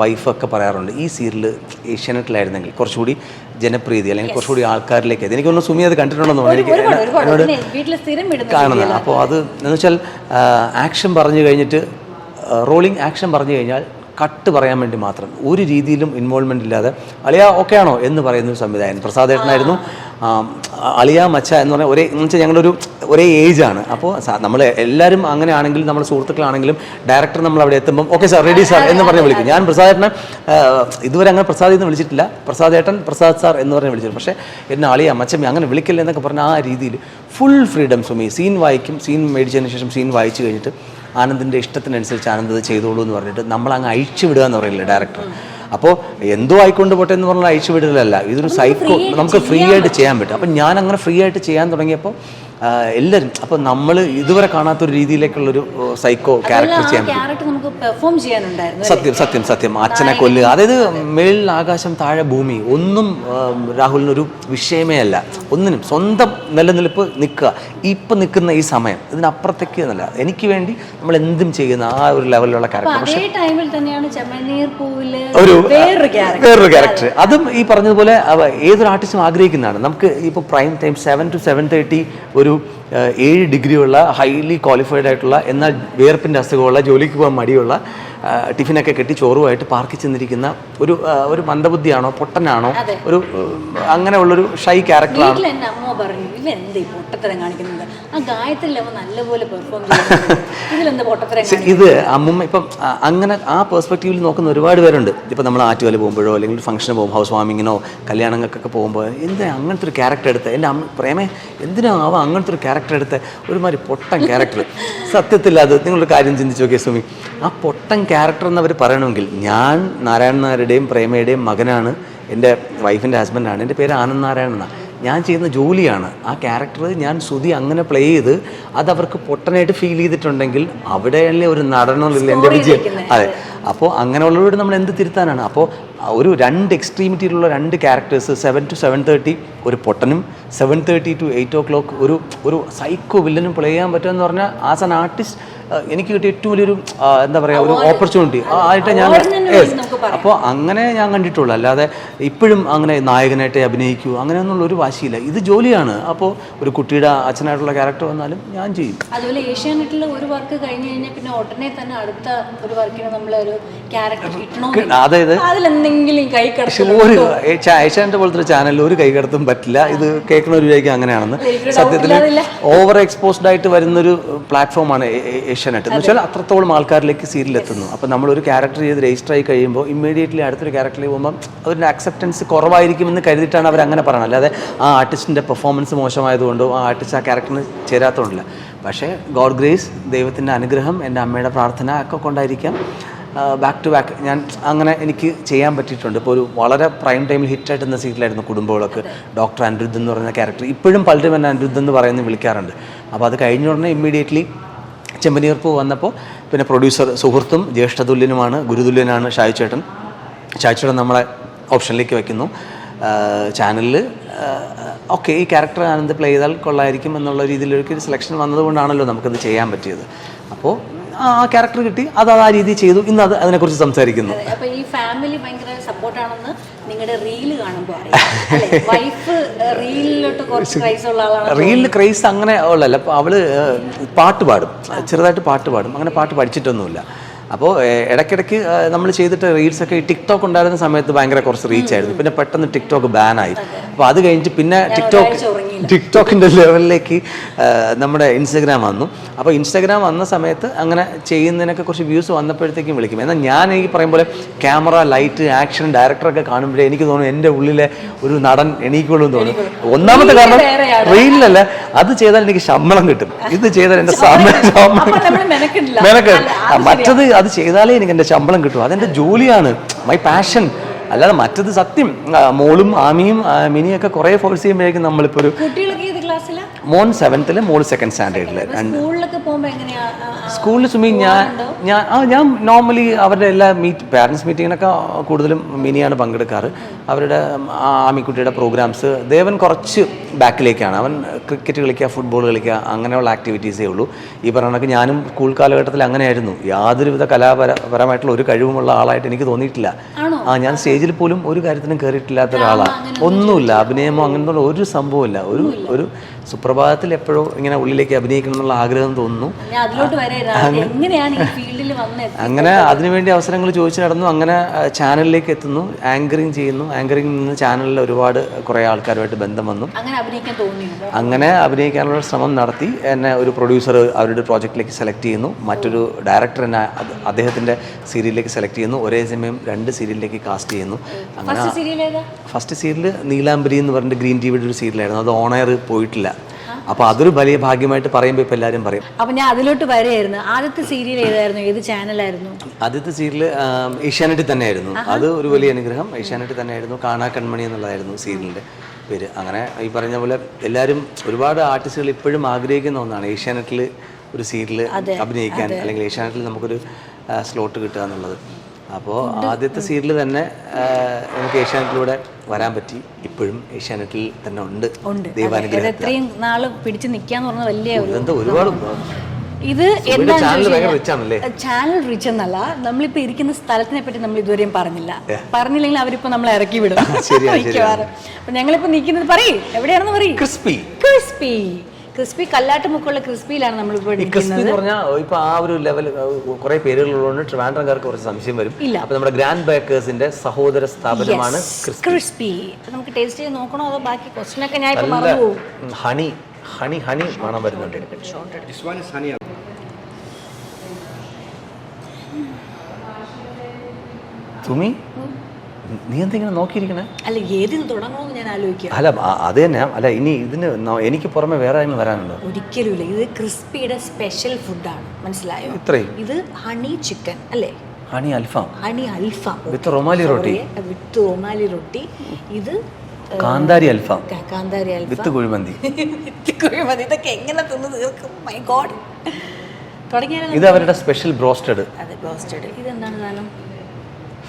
വൈഫൊക്കെ പറയാറുണ്ട് ഈ സീരിയൽ ഏഷ്യാനെറ്റിലായിരുന്നെങ്കിൽ കുറച്ചുകൂടി ജനപ്രീതി അല്ലെങ്കിൽ കുറച്ചുകൂടി ആൾക്കാരിലേക്ക് എത്തി. എനിക്കൊന്ന് സുമി അത് കണ്ടിട്ടുണ്ടെന്ന് തോന്നുന്നു എനിക്ക് കാണുന്നത്. അപ്പോൾ അത് എന്ന് വെച്ചാൽ ആക്ഷൻ പറഞ്ഞു കഴിഞ്ഞിട്ട് റോളിംഗ് ആക്ഷൻ പറഞ്ഞു കഴിഞ്ഞാൽ കട്ട് പറയാൻ വേണ്ടി മാത്രം. ഒരു രീതിയിലും ഇൻവോൾവ്മെന്റ് ഇല്ലാതെ അളിയ ഓക്കെ ആണോ എന്ന് പറയുന്ന ഒരു സംവിധായകൻ. പ്രസാദ് ഏട്ടനായിരുന്നു അളിയ മച്ച എന്ന് പറഞ്ഞാൽ ഒരേ എന്ന് വെച്ചാൽ ഞങ്ങളൊരു ഒരേ ഏജ് ആണ്. അപ്പോൾ നമ്മൾ എല്ലാവരും അങ്ങനെ ആണെങ്കിലും നമ്മൾ സുഹൃത്തുക്കളാണെങ്കിലും ഡയറക്ടർ നമ്മൾ അവിടെ എത്തുമ്പം ഓക്കെ സാർ റെഡി സാർ എന്ന് പറഞ്ഞ് വിളിക്കും. ഞാൻ പ്രസാദ് ഏട്ടനെ ഇതുവരെ അങ്ങനെ പ്രസാദ് എന്ന് വിളിച്ചിട്ടില്ല. പ്രസാദ് ഏട്ടൻ പ്രസാദ് സാർ എന്ന് പറഞ്ഞ് വിളിച്ചിട്ടുണ്ട്. പക്ഷേ എന്നെ അളിയ മച്ച അങ്ങനെ വിളിക്കില്ല എന്നൊക്കെ പറഞ്ഞ ആ രീതിയിൽ ഫുൾ ഫ്രീഡം സുമി സീൻ വായിക്കും സീൻ മേടിച്ചതിന് ശേഷം സീൻ വായിച്ചു കഴിഞ്ഞിട്ട് ആനന്ദിന്റെ ഇഷ്ടത്തിനനുസരിച്ച് ആനന്ദ് ചെയ്തോളൂ എന്ന് പറഞ്ഞിട്ട് നമ്മൾ അങ്ങ് അഴിച്ചു വിടുക എന്ന് പറയില്ല ഡയറക്ടർ? അപ്പോൾ എന്തോ ആയിക്കൊണ്ട് പോട്ടെ എന്ന് പറഞ്ഞാൽ അഴിച്ചു വിടലല്ല. ഇതൊരു സൈക്കോ നമുക്ക് ഫ്രീ ആയിട്ട് ചെയ്യാൻ പറ്റും. അപ്പം ഞാൻ അങ്ങനെ ഫ്രീ ആയിട്ട് ചെയ്യാൻ തുടങ്ങിയപ്പോൾ എല്ലാവരും അപ്പോൾ നമ്മൾ ഇതുവരെ കാണാത്തൊരു രീതിയിലേക്കുള്ളൊരു സൈക്കോ ക്യാരക്ടർ ചെയ്യാൻ പറ്റും. സത്യം സത്യം സത്യം. അച്ഛനെ കൊല്ലുക. അതായത് മേളിൽ ആകാശം താഴെ ഭൂമി. ഒന്നും രാഹുലിനൊരു വിഷയമേ അല്ല. ഒന്നിനും സ്വന്തം നിലനിൽപ്പ് നിൽക്കുക. ഇപ്പം നിൽക്കുന്ന ഈ സമയം ഇതിനപ്പുറത്തേക്ക് എന്നല്ല എനിക്ക് വേണ്ടി നമ്മൾ എന്തും ചെയ്യുന്ന ആ ഒരു ലെവലിലുള്ള ക്യാരക്ടർ പൂവിൽ ഒരു വേറൊരു ക്യാരക്ടർ അതും. ഈ പറഞ്ഞതുപോലെ ഏതൊരു ആർട്ടിസ്റ്റും ആഗ്രഹിക്കുന്നതാണ്. നമുക്ക് ഇപ്പോൾ prime time seven to seven thirty ഒരു ഏഴ് ഡിഗ്രിയുള്ള ഹൈലി ക്വാളിഫൈഡ് ആയിട്ടുള്ള എന്നാൽ വിയർപ്പിന്റെ അസുഖമുള്ള ജോലിക്ക് പോകാൻ മടിയുള്ള ടിഫിനൊക്കെ കെട്ടി ചോറുമായിട്ട് പാർക്കിൽ ചെന്നിരിക്കുന്ന ഒരു ഒരു മന്ദബുദ്ധിയാണോ പൊട്ടനാണോ. ഒരു അങ്ങനെയുള്ളൊരു ഷൈ ക്യാരക്ടറാണ്? വീട്ടിൽ അമ്മ പറഞ്ഞു ഈ പൊട്ടത്തരം കാണിക്കുന്നത്? ആ അവൻ നല്ലപോലെ പെർഫോം ഇതിലെന്ത് പൊട്ടത്തരം ഇത് അമ്മുമ്മ ഇപ്പം അങ്ങനെ ആ പേഴ്സ്പെക്റ്റീവിൽ നോക്കുന്ന ഒരുപാട് പേരുണ്ട്. ഇപ്പം നമ്മൾ ആറ്റുവല പോകുമ്പോഴോ അല്ലെങ്കിൽ ഫംഗ്ഷന് പോകുമ്പോൾ ഹൗസ് വാമിങ്ങിനോ കല്യാണങ്ങൾക്കൊക്കെ പോകുമ്പോൾ എന്താ അങ്ങനത്തെ ഒരു ക്യാരക്ടർ എടുത്ത്? എന്റെ അമ്മ പ്രേമേ എന്തിനാ അവ അങ്ങനത്തെ ഒരു ക്യാരക്ടർ എടുത്ത്? ഒരുമാതിരി പൊട്ടൻ ക്യാരക്ടർ സത്യത്തിൽ അത് നിങ്ങളൊരു കാര്യം ചിന്തിച്ചു നോക്കിയ സുമി. ആ പൊട്ടൻ ക്യാരക്ടർ എന്നവർ പറയണമെങ്കിൽ ഞാൻ നാരായണ നായരുടെയും പ്രേമയുടെയും മകനാണ് എന്റെ വൈഫിന്റെ ഹസ്ബൻഡാണ് എന്റെ പേര് ആനന്ദ് നാരായണൻ എന്നാണ്. ഞാൻ ചെയ്യുന്ന ജോലിയാണ്. ആ ക്യാരക്ടർ ഞാൻ ശ്രുതി അങ്ങനെ പ്ലേ ചെയ്ത് അത് അവർക്ക് പൊട്ടനായിട്ട് ഫീൽ ചെയ്തിട്ടുണ്ടെങ്കിൽ അവിടെയല്ലേ ഒരു നടനമില്ല എന്റെ വിജയം. അതെ. അപ്പോൾ അങ്ങനെയുള്ളവരോട് നമ്മൾ എന്ത് തിരുത്താനാണ്? അപ്പോൾ ഒരു രണ്ട് എക്സ്ട്രീമിറ്റിയിലുള്ള രണ്ട് characters seven to seven thirty ഒരു പൊട്ടനും seven thirty to eight o'clock ഒരു ഒരു സൈക്കോ വില്ലനും പ്ലേ ചെയ്യാൻ പറ്റുമെന്ന് പറഞ്ഞാൽ ആസ് ആൻ ആർട്ടിസ്റ്റ് എനിക്ക് കിട്ടിയ ഏറ്റവും വലിയൊരു എന്താ പറയുക ഒരു ഓപ്പർച്യൂണിറ്റി ആയിട്ട് ഞാൻ. അപ്പോൾ അങ്ങനെ ഞാൻ കണ്ടിട്ടുള്ളൂ. അല്ലാതെ ഇപ്പോഴും അങ്ങനെ നായകനായിട്ട് അഭിനയിക്കൂ അങ്ങനെയൊന്നുള്ള ഒരു വാശിയില്ല. ഇത് ജോലിയാണ്. അപ്പോൾ ഒരു കുട്ടിയുടെ അച്ഛനായിട്ടുള്ള ക്യാരക്ടർ വന്നാലും ഞാൻ ചെയ്യും. അതുപോലെ ഏഷ്യാനെറ്റിൽ ഒരു വർക്ക് കഴിഞ്ഞു കഴിഞ്ഞാൽ പിന്നെ ഉടനെ തന്നെ അടുത്ത ഒരു വർക്കിന് നമ്മൾ ഒരു ക്യാരക്ടർ കിട്ടണോ അതായത് അതിലെന്തെങ്കിലും കൈ കടത്തും ഏഷ്യാനെറ്റ് പോലത്തെ ചാനലിൽ ഒരു കൈകടത്തും പറ്റില്ല. ഇത് കേൾക്കുന്ന ഒരു വിചാരിക്കും അങ്ങനെയാണെന്ന്. സത്യത്തിൽ ഓവർ എക്സ്പോസ്ഡ് ആയിട്ട് വരുന്നൊരു പ്ലാറ്റ്ഫോമാണ് ഏഷ്യാനെറ്റ്. എന്ന് വെച്ചാൽ അത്രത്തോളം ആൾക്കാരിലേക്ക് സീരിയൽ എത്തുന്നു. അപ്പോൾ നമ്മൾ ഒരു ക്യാരക്ടർ ചെയ്ത് രജിസ്റ്റർ ആയി കഴിയുമ്പോൾ ഇമ്മീഡിയറ്റ്ലി അടുത്തൊരു ക്യാരക്ടറിൽ പോകുമ്പോൾ അവരുടെ അക്സെപ്റ്റൻസ് കുറവായിരിക്കുമെന്ന് കരുതിയിട്ടാണ് അവർ അങ്ങനെ പറയുന്നത് അല്ലാതെ ആ ആർട്ടിസ്റ്റിന്റെ പെർഫോമൻസ് മോശമായതുകൊണ്ടോ ആ ആർട്ടിസ്റ്റ് ആ ക്യാരക്ടറിന് ചേരാത്തതുകൊണ്ടല്ല. പക്ഷേ ഗോഡ് ഗ്രേസ് ദൈവത്തിന്റെ അനുഗ്രഹം എന്റെ അമ്മയുടെ പ്രാർത്ഥന ഒക്കെ കൊണ്ടായിരിക്കാം. ബാക്ക് ടു ബാക്ക് ഞാൻ അങ്ങനെ എനിക്ക് ചെയ്യാൻ പറ്റിയിട്ടുണ്ട്. ഇപ്പോൾ ഒരു വളരെ പ്രൈം ടൈമിൽ ഹിറ്റായിട്ട് എന്ന സീറ്റിലായിരുന്നു കുടുംബങ്ങളൊക്കെ ഡോക്ടർ അനിരുദ്ധ് എന്ന് പറയുന്ന ക്യാരക്ടർ ഇപ്പോഴും പലരും എന്നെ അനിരുദ്ധ് എന്ന് പറയുന്നത് വിളിക്കാറുണ്ട്. അപ്പോൾ അത് കഴിഞ്ഞ ഉടനെ ഇമ്മീഡിയറ്റ്ലി ചെമ്പനീർപ്പ് വന്നപ്പോൾ പിന്നെ പ്രൊഡ്യൂസർ സുഹൃത്തും ജ്യേഷ്ഠതുല്യനുമാണ് ഗുരുതുല്യനാണ് ഷായു ചേട്ടൻ. ഷായു ചേട്ടൻ നമ്മളെ ഓപ്ഷനിലേക്ക് വയ്ക്കുന്നു ചാനലിൽ ഓക്കെ ഈ ക്യാരക്ടർ ആനന്ദ് പ്ലേ ചെയ്താൽ കൊള്ളായിരിക്കും എന്നുള്ള രീതിയിലൊരു ഒരു സെലക്ഷൻ വന്നതുകൊണ്ടാണല്ലോ നമുക്കത് ചെയ്യാൻ പറ്റിയത്. അപ്പോൾ ആ ക്യാരക്ടർ കിട്ടി. അത് ആ രീതിയിൽ ചെയ്തു. ഇന്ന് അത് അതിനെക്കുറിച്ച് സംസാരിക്കുന്നു. അപ്പൊ ഈ ഫാമിലി ഭയങ്കര സപ്പോർട്ടാണെന്ന് നിങ്ങളുടെ റീൽ കാണുമ്പോൾ അറിയാം. വൈഫ് റീലിലോട്ട് കുറച്ച് ക്രൈസ് ഉള്ള ആളാണ് റീലിൽ ക്രേസ് അങ്ങനെ ഉള്ളല്ല അവൾ പാട്ട് പാടും. ചെറുതായിട്ട് പാട്ട് പാടും. അങ്ങനെ പാട്ട് പഠിച്ചിട്ടൊന്നുമില്ല. അപ്പോൾ ഇടയ്ക്കിടയ്ക്ക് നമ്മൾ ചെയ്തിട്ട് റീൽസൊക്കെ ഈ ടിക്ടോക്ക് ഉണ്ടായിരുന്ന സമയത്ത് ഭയങ്കര കുറച്ച് റീച്ച് ആയിരുന്നു. പിന്നെ പെട്ടെന്ന് ടിക്ടോക്ക് ബാനായി അപ്പോൾ അത്. കഴിഞ്ഞിട്ട് പിന്നെ ടിക്ടോക്ക്. ടിക്ടോക്കിന്റെ ലെവലിലേക്ക് നമ്മുടെ ഇൻസ്റ്റഗ്രാം വന്നു. അപ്പോൾ ഇൻസ്റ്റഗ്രാം വന്ന സമയത്ത് അങ്ങനെ ചെയ്യുന്നതിനൊക്കെ കുറച്ച് വ്യൂസ് വന്നപ്പോഴത്തേക്കും വിളിക്കും. എന്നാൽ ഞാൻ ഈ പറയും പോലെ ക്യാമറ ലൈറ്റ് ആക്ഷൻ ഡയറക്ടറൊക്കെ കാണുമ്പോഴേ എനിക്ക് തോന്നുന്നു എന്റെ ഉള്ളിലെ ഒരു നടൻ എണീക്കുള്ളൂ എന്ന് തോന്നുന്നു. ഒന്നാമത്തെ കാരണം. റീലിലല്ല അത് ചെയ്താൽ എനിക്ക് ശമ്പളം കിട്ടും. ഇത് ചെയ്താൽ എന്റെ സമയം അപ്പൊ നമ്മൾ മെനക്കിടില്ല. മെനക്ക് അല്ല, അത് മറ്റത് അത് ചെയ്താലേ എനിക്ക് എന്റെ ശമ്പളം കിട്ടും. അതെന്റെ ജോലിയാണ്. മൈ പാഷൻ അല്ലാതെ മറ്റത് സത്യം. മോളും ആമിയും മിനിയൊക്കെ കുറേ ഫോഴ്സ് ചെയ്യുമ്പോഴേക്കും നമ്മളിപ്പോൾ ഒരു മോൻ സെവൻത്തിൽ മോൾ സെക്കൻഡ് സ്റ്റാൻഡേർഡിൽ സ്കൂളിൽ സുമി ഞാൻ ഞാൻ ആ ഞാൻ നോർമലി അവരുടെ എല്ലാ മീറ്റ് പാരൻസ് മീറ്റിങ്ങിനൊക്കെ കൂടുതലും മിനിയാണ് പങ്കെടുക്കാറ്. അവരുടെ ആ ആമിക്കുട്ടിയുടെ പ്രോഗ്രാംസ് ദേവൻ കുറച്ച് ബാക്കിലേക്കാണ്. അവൻ ക്രിക്കറ്റ് കളിക്കുക ഫുട്ബോൾ കളിക്കുക അങ്ങനെയുള്ള ആക്ടിവിറ്റീസേ ഉള്ളൂ. ഈ പറഞ്ഞ കണക്ക് ഞാനും സ്കൂൾ കാലഘട്ടത്തിൽ അങ്ങനെയായിരുന്നു. യാതൊരുവിധ കലാപരമായിട്ടുള്ള ഒരു കഴിവുമുള്ള ആളായിട്ട് എനിക്ക് തോന്നിയിട്ടില്ല. ആ ഞാൻ സ്റ്റേജിൽ പോലും ഒരു കാര്യത്തിനും കയറിയിട്ടില്ലാത്ത ഒരാളാണ് ഒന്നുമില്ല അഭിനയമോ അങ്ങനെയുള്ള ഒരു സംഭവമില്ല. ഒരു ഒരു സുപ്രഭാതത്തിൽ എപ്പോഴും ഇങ്ങനെ ഉള്ളിലേക്ക് അഭിനയിക്കണം എന്നുള്ള ആഗ്രഹം തോന്നുന്നു. അങ്ങനെ അതിനുവേണ്ടി അവസരങ്ങൾ ചോദിച്ചു നടന്നു. അങ്ങനെ ചാനലിലേക്ക് എത്തുന്നു. ആങ്കറിങ് ചെയ്യുന്നു. ആങ്കറിങ് നിന്ന് ചാനലിൽ ഒരുപാട് കുറേ ആൾക്കാരുമായിട്ട് ബന്ധം വന്നു. അങ്ങനെ അഭിനയിക്കാനുള്ള ശ്രമം നടത്തി. എന്നെ ഒരു പ്രൊഡ്യൂസർ അവരുടെ പ്രോജക്റ്റിലേക്ക് സെലക്ട് ചെയ്യുന്നു. മറ്റൊരു ഡയറക്ടർ എന്നെ അദ്ദേഹത്തിന്റെ അദ്ദേഹത്തിന്റെ സീരിയലിലേക്ക് സെലക്ട് ചെയ്യുന്നു. ഒരേ സമയം രണ്ട് സീരിയലിലേക്ക് കാസ്റ്റ് ചെയ്യുന്നു. അങ്ങനെ ഫസ്റ്റ് സീരിയൽ ഏതാ? ഫസ്റ്റ് സീരിയൽ നീലാംബരി എന്ന് പറഞ്ഞിട്ട് ഗ്രീൻ ടി വിയുടെ ഒരു സീരിയലായിരുന്നു. അത് ഓൺ എയർ പോയിട്ടില്ല. അപ്പോൾ അതൊരു വലിയ ഭാഗ്യമായിട്ട് പറയുമ്പോൾ ഇപ്പോൾ എല്ലാവരും പറയും. അപ്പൊ ഞാൻ അതിലോട്ട് വരെയായിരുന്നു. ആദ്യത്തെ സീരിയൽ ഏതായിരുന്നു? ഏത് ചാനലായിരുന്നു ആദ്യത്തെ സീരിയൽ ഏഷ്യാനെറ്റിൽ തന്നെയായിരുന്നു. അത് ഒരു വലിയ അനുഗ്രഹം. ഏഷ്യാനെറ്റിൽ തന്നെയായിരുന്നു. കാണാ കൺമണി എന്നുള്ളതായിരുന്നു സീരിയലിന്റെ പേര്. അങ്ങനെ ഈ പറഞ്ഞ പോലെ എല്ലാരും ഒരുപാട് ആർട്ടിസ്റ്റുകൾ ഇപ്പോഴും ആഗ്രഹിക്കുന്ന ഒന്നാണ് ഏഷ്യാനെറ്റിൽ ഒരു സീരിയൽ അഭിനയിക്കാൻ അല്ലെങ്കിൽ ഏഷ്യാനെറ്റിൽ നമുക്കൊരു സ്ലോട്ട് കിട്ടുക എന്നുള്ളത്. അപ്പോൾ ആദ്യത്തെ സീരിയൽ തന്നെ നമുക്ക് ഏഷ്യാനെറ്റിലൂടെ വരാൻ പറ്റി. ഇപ്പോഴും ഏഷ്യാനെറ്റിൽ തന്നെ ഉണ്ട്. നാൾ പിടിച്ചു പറഞ്ഞ വലിയ ഒരുപാട് ഇത് ചാനൽ റിച്ച് എന്നല്ല. നമ്മളിപ്പോ ഇരിക്കുന്ന സ്ഥലത്തിനെ പറ്റി നമ്മൾ ഇതുവരെയും പറഞ്ഞില്ല. പറഞ്ഞില്ലെങ്കിൽ അവരിപ്പോ നമ്മളെ ഇറക്കി വിടും. ശരിയാ, മിക്കവാറും. അപ്പൊ ഞങ്ങളിപ്പോ നിൽക്കുന്നത് പറയും. എവിടെയാണെന്ന് പറയും. ക്രിസ്പി. ക്രിസ്പി. ക്രിസ്പി കല്ലാട്ടുമുക്കുള്ള ക്രിസ്പിയിലാണ് നമ്മൾ ക്രിസ്പി എന്ന് പറഞ്ഞാൽ ഇപ്പൊ ആ ഒരു ലെവൽ കുറെ പേരുകളുള്ളതുകൊണ്ട് ട്രിവാൻഡ്രംകാർക്ക് കുറച്ച് സംശയം വരും. ഇല്ല. അപ്പൊ നമ്മുടെ ഗ്രാൻഡ് ബേക്കേഴ്സിന്റെ സഹോദര സ്ഥാപനമാണ് ക്രിസ്പി. നമുക്ക് ടേസ്റ്റ് ചെയ്ത് നോക്കണോ അതോ ബാക്കി ക്വസ്റ്റ്യൻ ഒക്കെ ഞാൻ ഇപ്പൊ ഹണി ഹണി ഹണി മണം വരുന്നുണ്ട്. This നീ എന്തെങ്കിലും നോക്കിയിരിക്കണേ? അല്ല ഏതിന് തുടങ്ങണമെന്ന് ഞാൻ ആലോചിക്കുക അല്ല അത് തന്നെ. അല്ല ഇനി ഇതിന് എനിക്ക് പുറമെ വേറെ ആരെങ്കിലും വരാനുണ്ടോ? ഒരിക്കലുമില്ല ഇത് ക്രിസ്പിയുടെ സ്പെഷ്യൽ ഫുഡാണ്. മനസ്സിലായോ? ഇത്രയും? ഇത് ഹണി ചിക്കൻ അല്ലേ? Honey alfaham. Honey alfaham. With rumali roti. With rumali roti. ഇത് കാന്താരി അൽഫാം. കാന്താരി അൽഫാം. വിത്ത് കുഴിമന്തി. വിത്ത് കുഴിമന്തി. ഇതൊക്കെ എങ്ങനെ തിന്ന് തീർക്കും? മൈ ഗോഡ് തുടങ്ങിയാലോ ഇത് അവരുടെ സ്പെഷ്യൽ ബ്രോസ്റ്റഡ്. അതെ ബ്രോസ്റ്റഡ്. ഇതെന്താണ് സാധനം?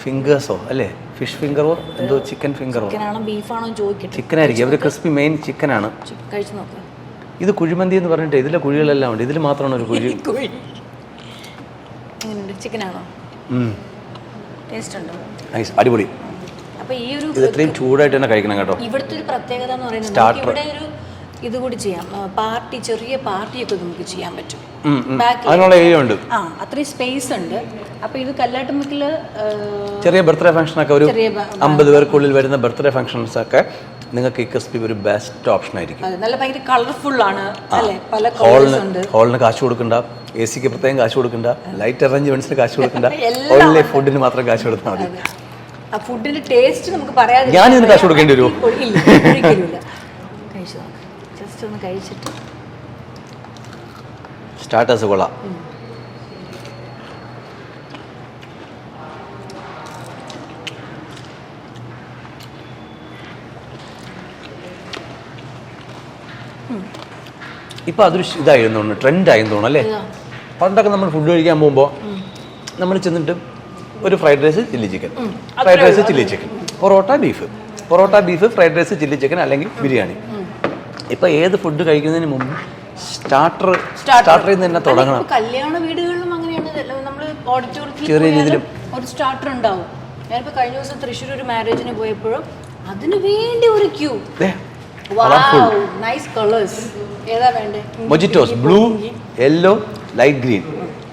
ഫിംഗേഴ്സോ അല്ലേ? ഫിഷ് ഫിംഗറോ എന്തോ ചിക്കൻ ഫിംഗറോ ചിക്കനാണോ ബീഫാണോ ചോദിക്കട്ടെ. ചിക്കൻ ആയിരിക്കും. അവർ ക്രിസ്പി മെയിൻ ചിക്കൻ ആണ്. കഴിച്ചു നോക്കാം. ഇത് കുഴിമന്തി എന്ന് പറഞ്ഞിട്ട് ഇതിലെ കുഴികളെല്ലാം ഉണ്ട്. ഇതിൽ മാത്രമാണ് ഒരു കുഴി. എങ്ങനെയുണ്ട്? ചിക്കനാണോ ടേസ്റ്റ് ഉണ്ടോ? നൈസ് അടിപൊളി. അപ്പോൾ ഈ ഒരു ഇത് ഇത്രയും ചൂടായിട്ട് തന്നെ കഴിക്കണം കേട്ടോ. ഇവിടുത്തെ ഒരു പ്രത്യേകത എന്ന് പറയുന്നത് Starter. ഇവിടെ ഒരു ഇത് കൂടി ചെയ്യാം. പാർട്ടി ചെറിയ പാർട്ടിയൊക്കെ നമുക്ക് ചെയ്യാൻ പറ്റും. അതിനുള്ള ഏരിയ ഉണ്ട്. ആ അത്രയും സ്പേസ് ഉണ്ട്. അപ്പൊ ഇത് കല്ലാട്ടുമുക്കിൽ ചെറിയ ബർത്ത്ഡേ ഫംഗ്ഷനൊക്കെ ഒരു ചെറിയ ബ- അമ്പത് പേർക്കുള്ളിൽ വരുന്ന ബർത്ത്ഡേ ഫംഗ്ഷൻസ് ഒക്കെ നിങ്ങൾക്ക് ഈ ക്രിസ്പി ഒരു ബെസ്റ്റ് ഓപ്ഷൻ ആയിരിക്കും. നല്ല ഭയങ്കര കളർഫുൾ ആണ് പല ഹോളിന് ഹോളിന് കാശ് കൊടുക്കണ്ട എ സിക്ക് പ്രത്യേകം കാശ് കൊടുക്കണ്ട ലൈറ്റ് അറേഞ്ച്മെന്റ്സിന് കാശ് കൊടുക്കണ്ട എല്ലാം ഓൺലി ഫുഡിന് മാത്രം കാശ് കൊടുത്താൽ മതി. ഫുഡിന്റെ ടേസ്റ്റ് നമുക്ക് പറയാതെ ഞാൻ ഇതിന് കാശ് കൊടുക്കേണ്ടി വരുമോ? കഴിച്ചു ജസ്റ്റ് ഒന്ന് കഴിച്ചിട്ട് സ്റ്റാർട്ടേഴ്സ് കൊള്ളാം ഇപ്പൊ അതൊരു ഇതായിരുന്നു തോന്നുന്നു ട്രെൻഡ് ആയി തോന്നുന്നു അല്ലേ. പണ്ടൊക്കെ നമ്മൾ ഫുഡ് കഴിക്കാൻ പോകുമ്പോൾ നമ്മൾ ചെന്നിട്ട് ഒരു fried rice chilli chicken fried rice chilli chicken porotta beef porotta beef fried rice chilli chicken അല്ലെങ്കിൽ ബിരിയാണി. ഇപ്പൊ ഏത് ഫുഡ് കഴിക്കുന്നതിന് മുമ്പ് സ്റ്റാർട്ടർ സ്റ്റാർട്ടറിൽ നിന്ന് തന്നെ തുടങ്ങണം. കല്യാണ വീടുകളിലും അങ്ങനെയാണ്. നമ്മൾ ഓഡിറ്റോറിയത്തിൽ ചെറിയ രീതിയിലും. ഒരു സ്റ്റാർട്ടർ ഉണ്ടാവും. ഞാനിപ്പോ കഴിഞ്ഞ ദിവസം തൃശ്ശൂർ ഒരു മാരേജിന് പോയപ്പോഴും അതിനു വേണ്ടി ഒരു ക്യൂ. നൈസ് കളേഴ്സ് ഏതാ വേണ്ടേ? Mojitos blue yellow light green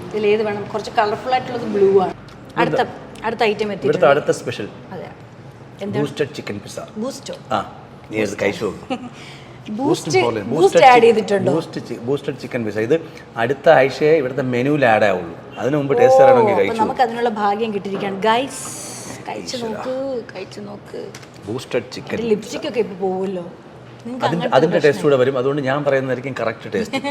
ഇതിൽ ഏത് വേണം? കുറച്ച് കളർഫുൾ ആയിട്ടുള്ളത് ബ്ലൂ ആണ്. അടുത്ത അടുത്ത ഐറ്റം ഇവിടുത്തെ അടുത്ത അടുത്ത സ്പെഷ്യൽ അതെ ബൂസ്റ്റഡ് ചിക്കൻ പിസ്സ ബൂസ്റ്റോ ആ നീ കഴിച്ചു ബൂസ്റ്റഡ് ചിക്കൻ പിസ്സ ഇത് അടുത്ത ആഴ്ചയെ ഇവിടുത്തെ മെനുവിൽ ആഡ് ആവുള്ളൂ. അതിനു മുമ്പ് ടേസ്റ്റ് അറിയണമെങ്കിൽ കഴിച്ചു നമുക്ക് അതിനുള്ള ഭാഗ്യം കിട്ടിയിരിക്കുകയാണ്. ഗൈസ് കഴിച്ചു നോക്ക് കഴിച്ചു നോക്ക്. ബൂസ്റ്റഡ് ചിക്കൻ ലിപ്സ്റ്റിക് ഒക്കെ ഇപ്പൊ പോവുമല്ലോ. അതിന്റെ അതിന്റെ ടേസ്റ്റ് കൂടെ വരും. അതുകൊണ്ട് ഞാൻ പറയുന്നതായിരിക്കും കറക്റ്റ് ടേസ്റ്റ്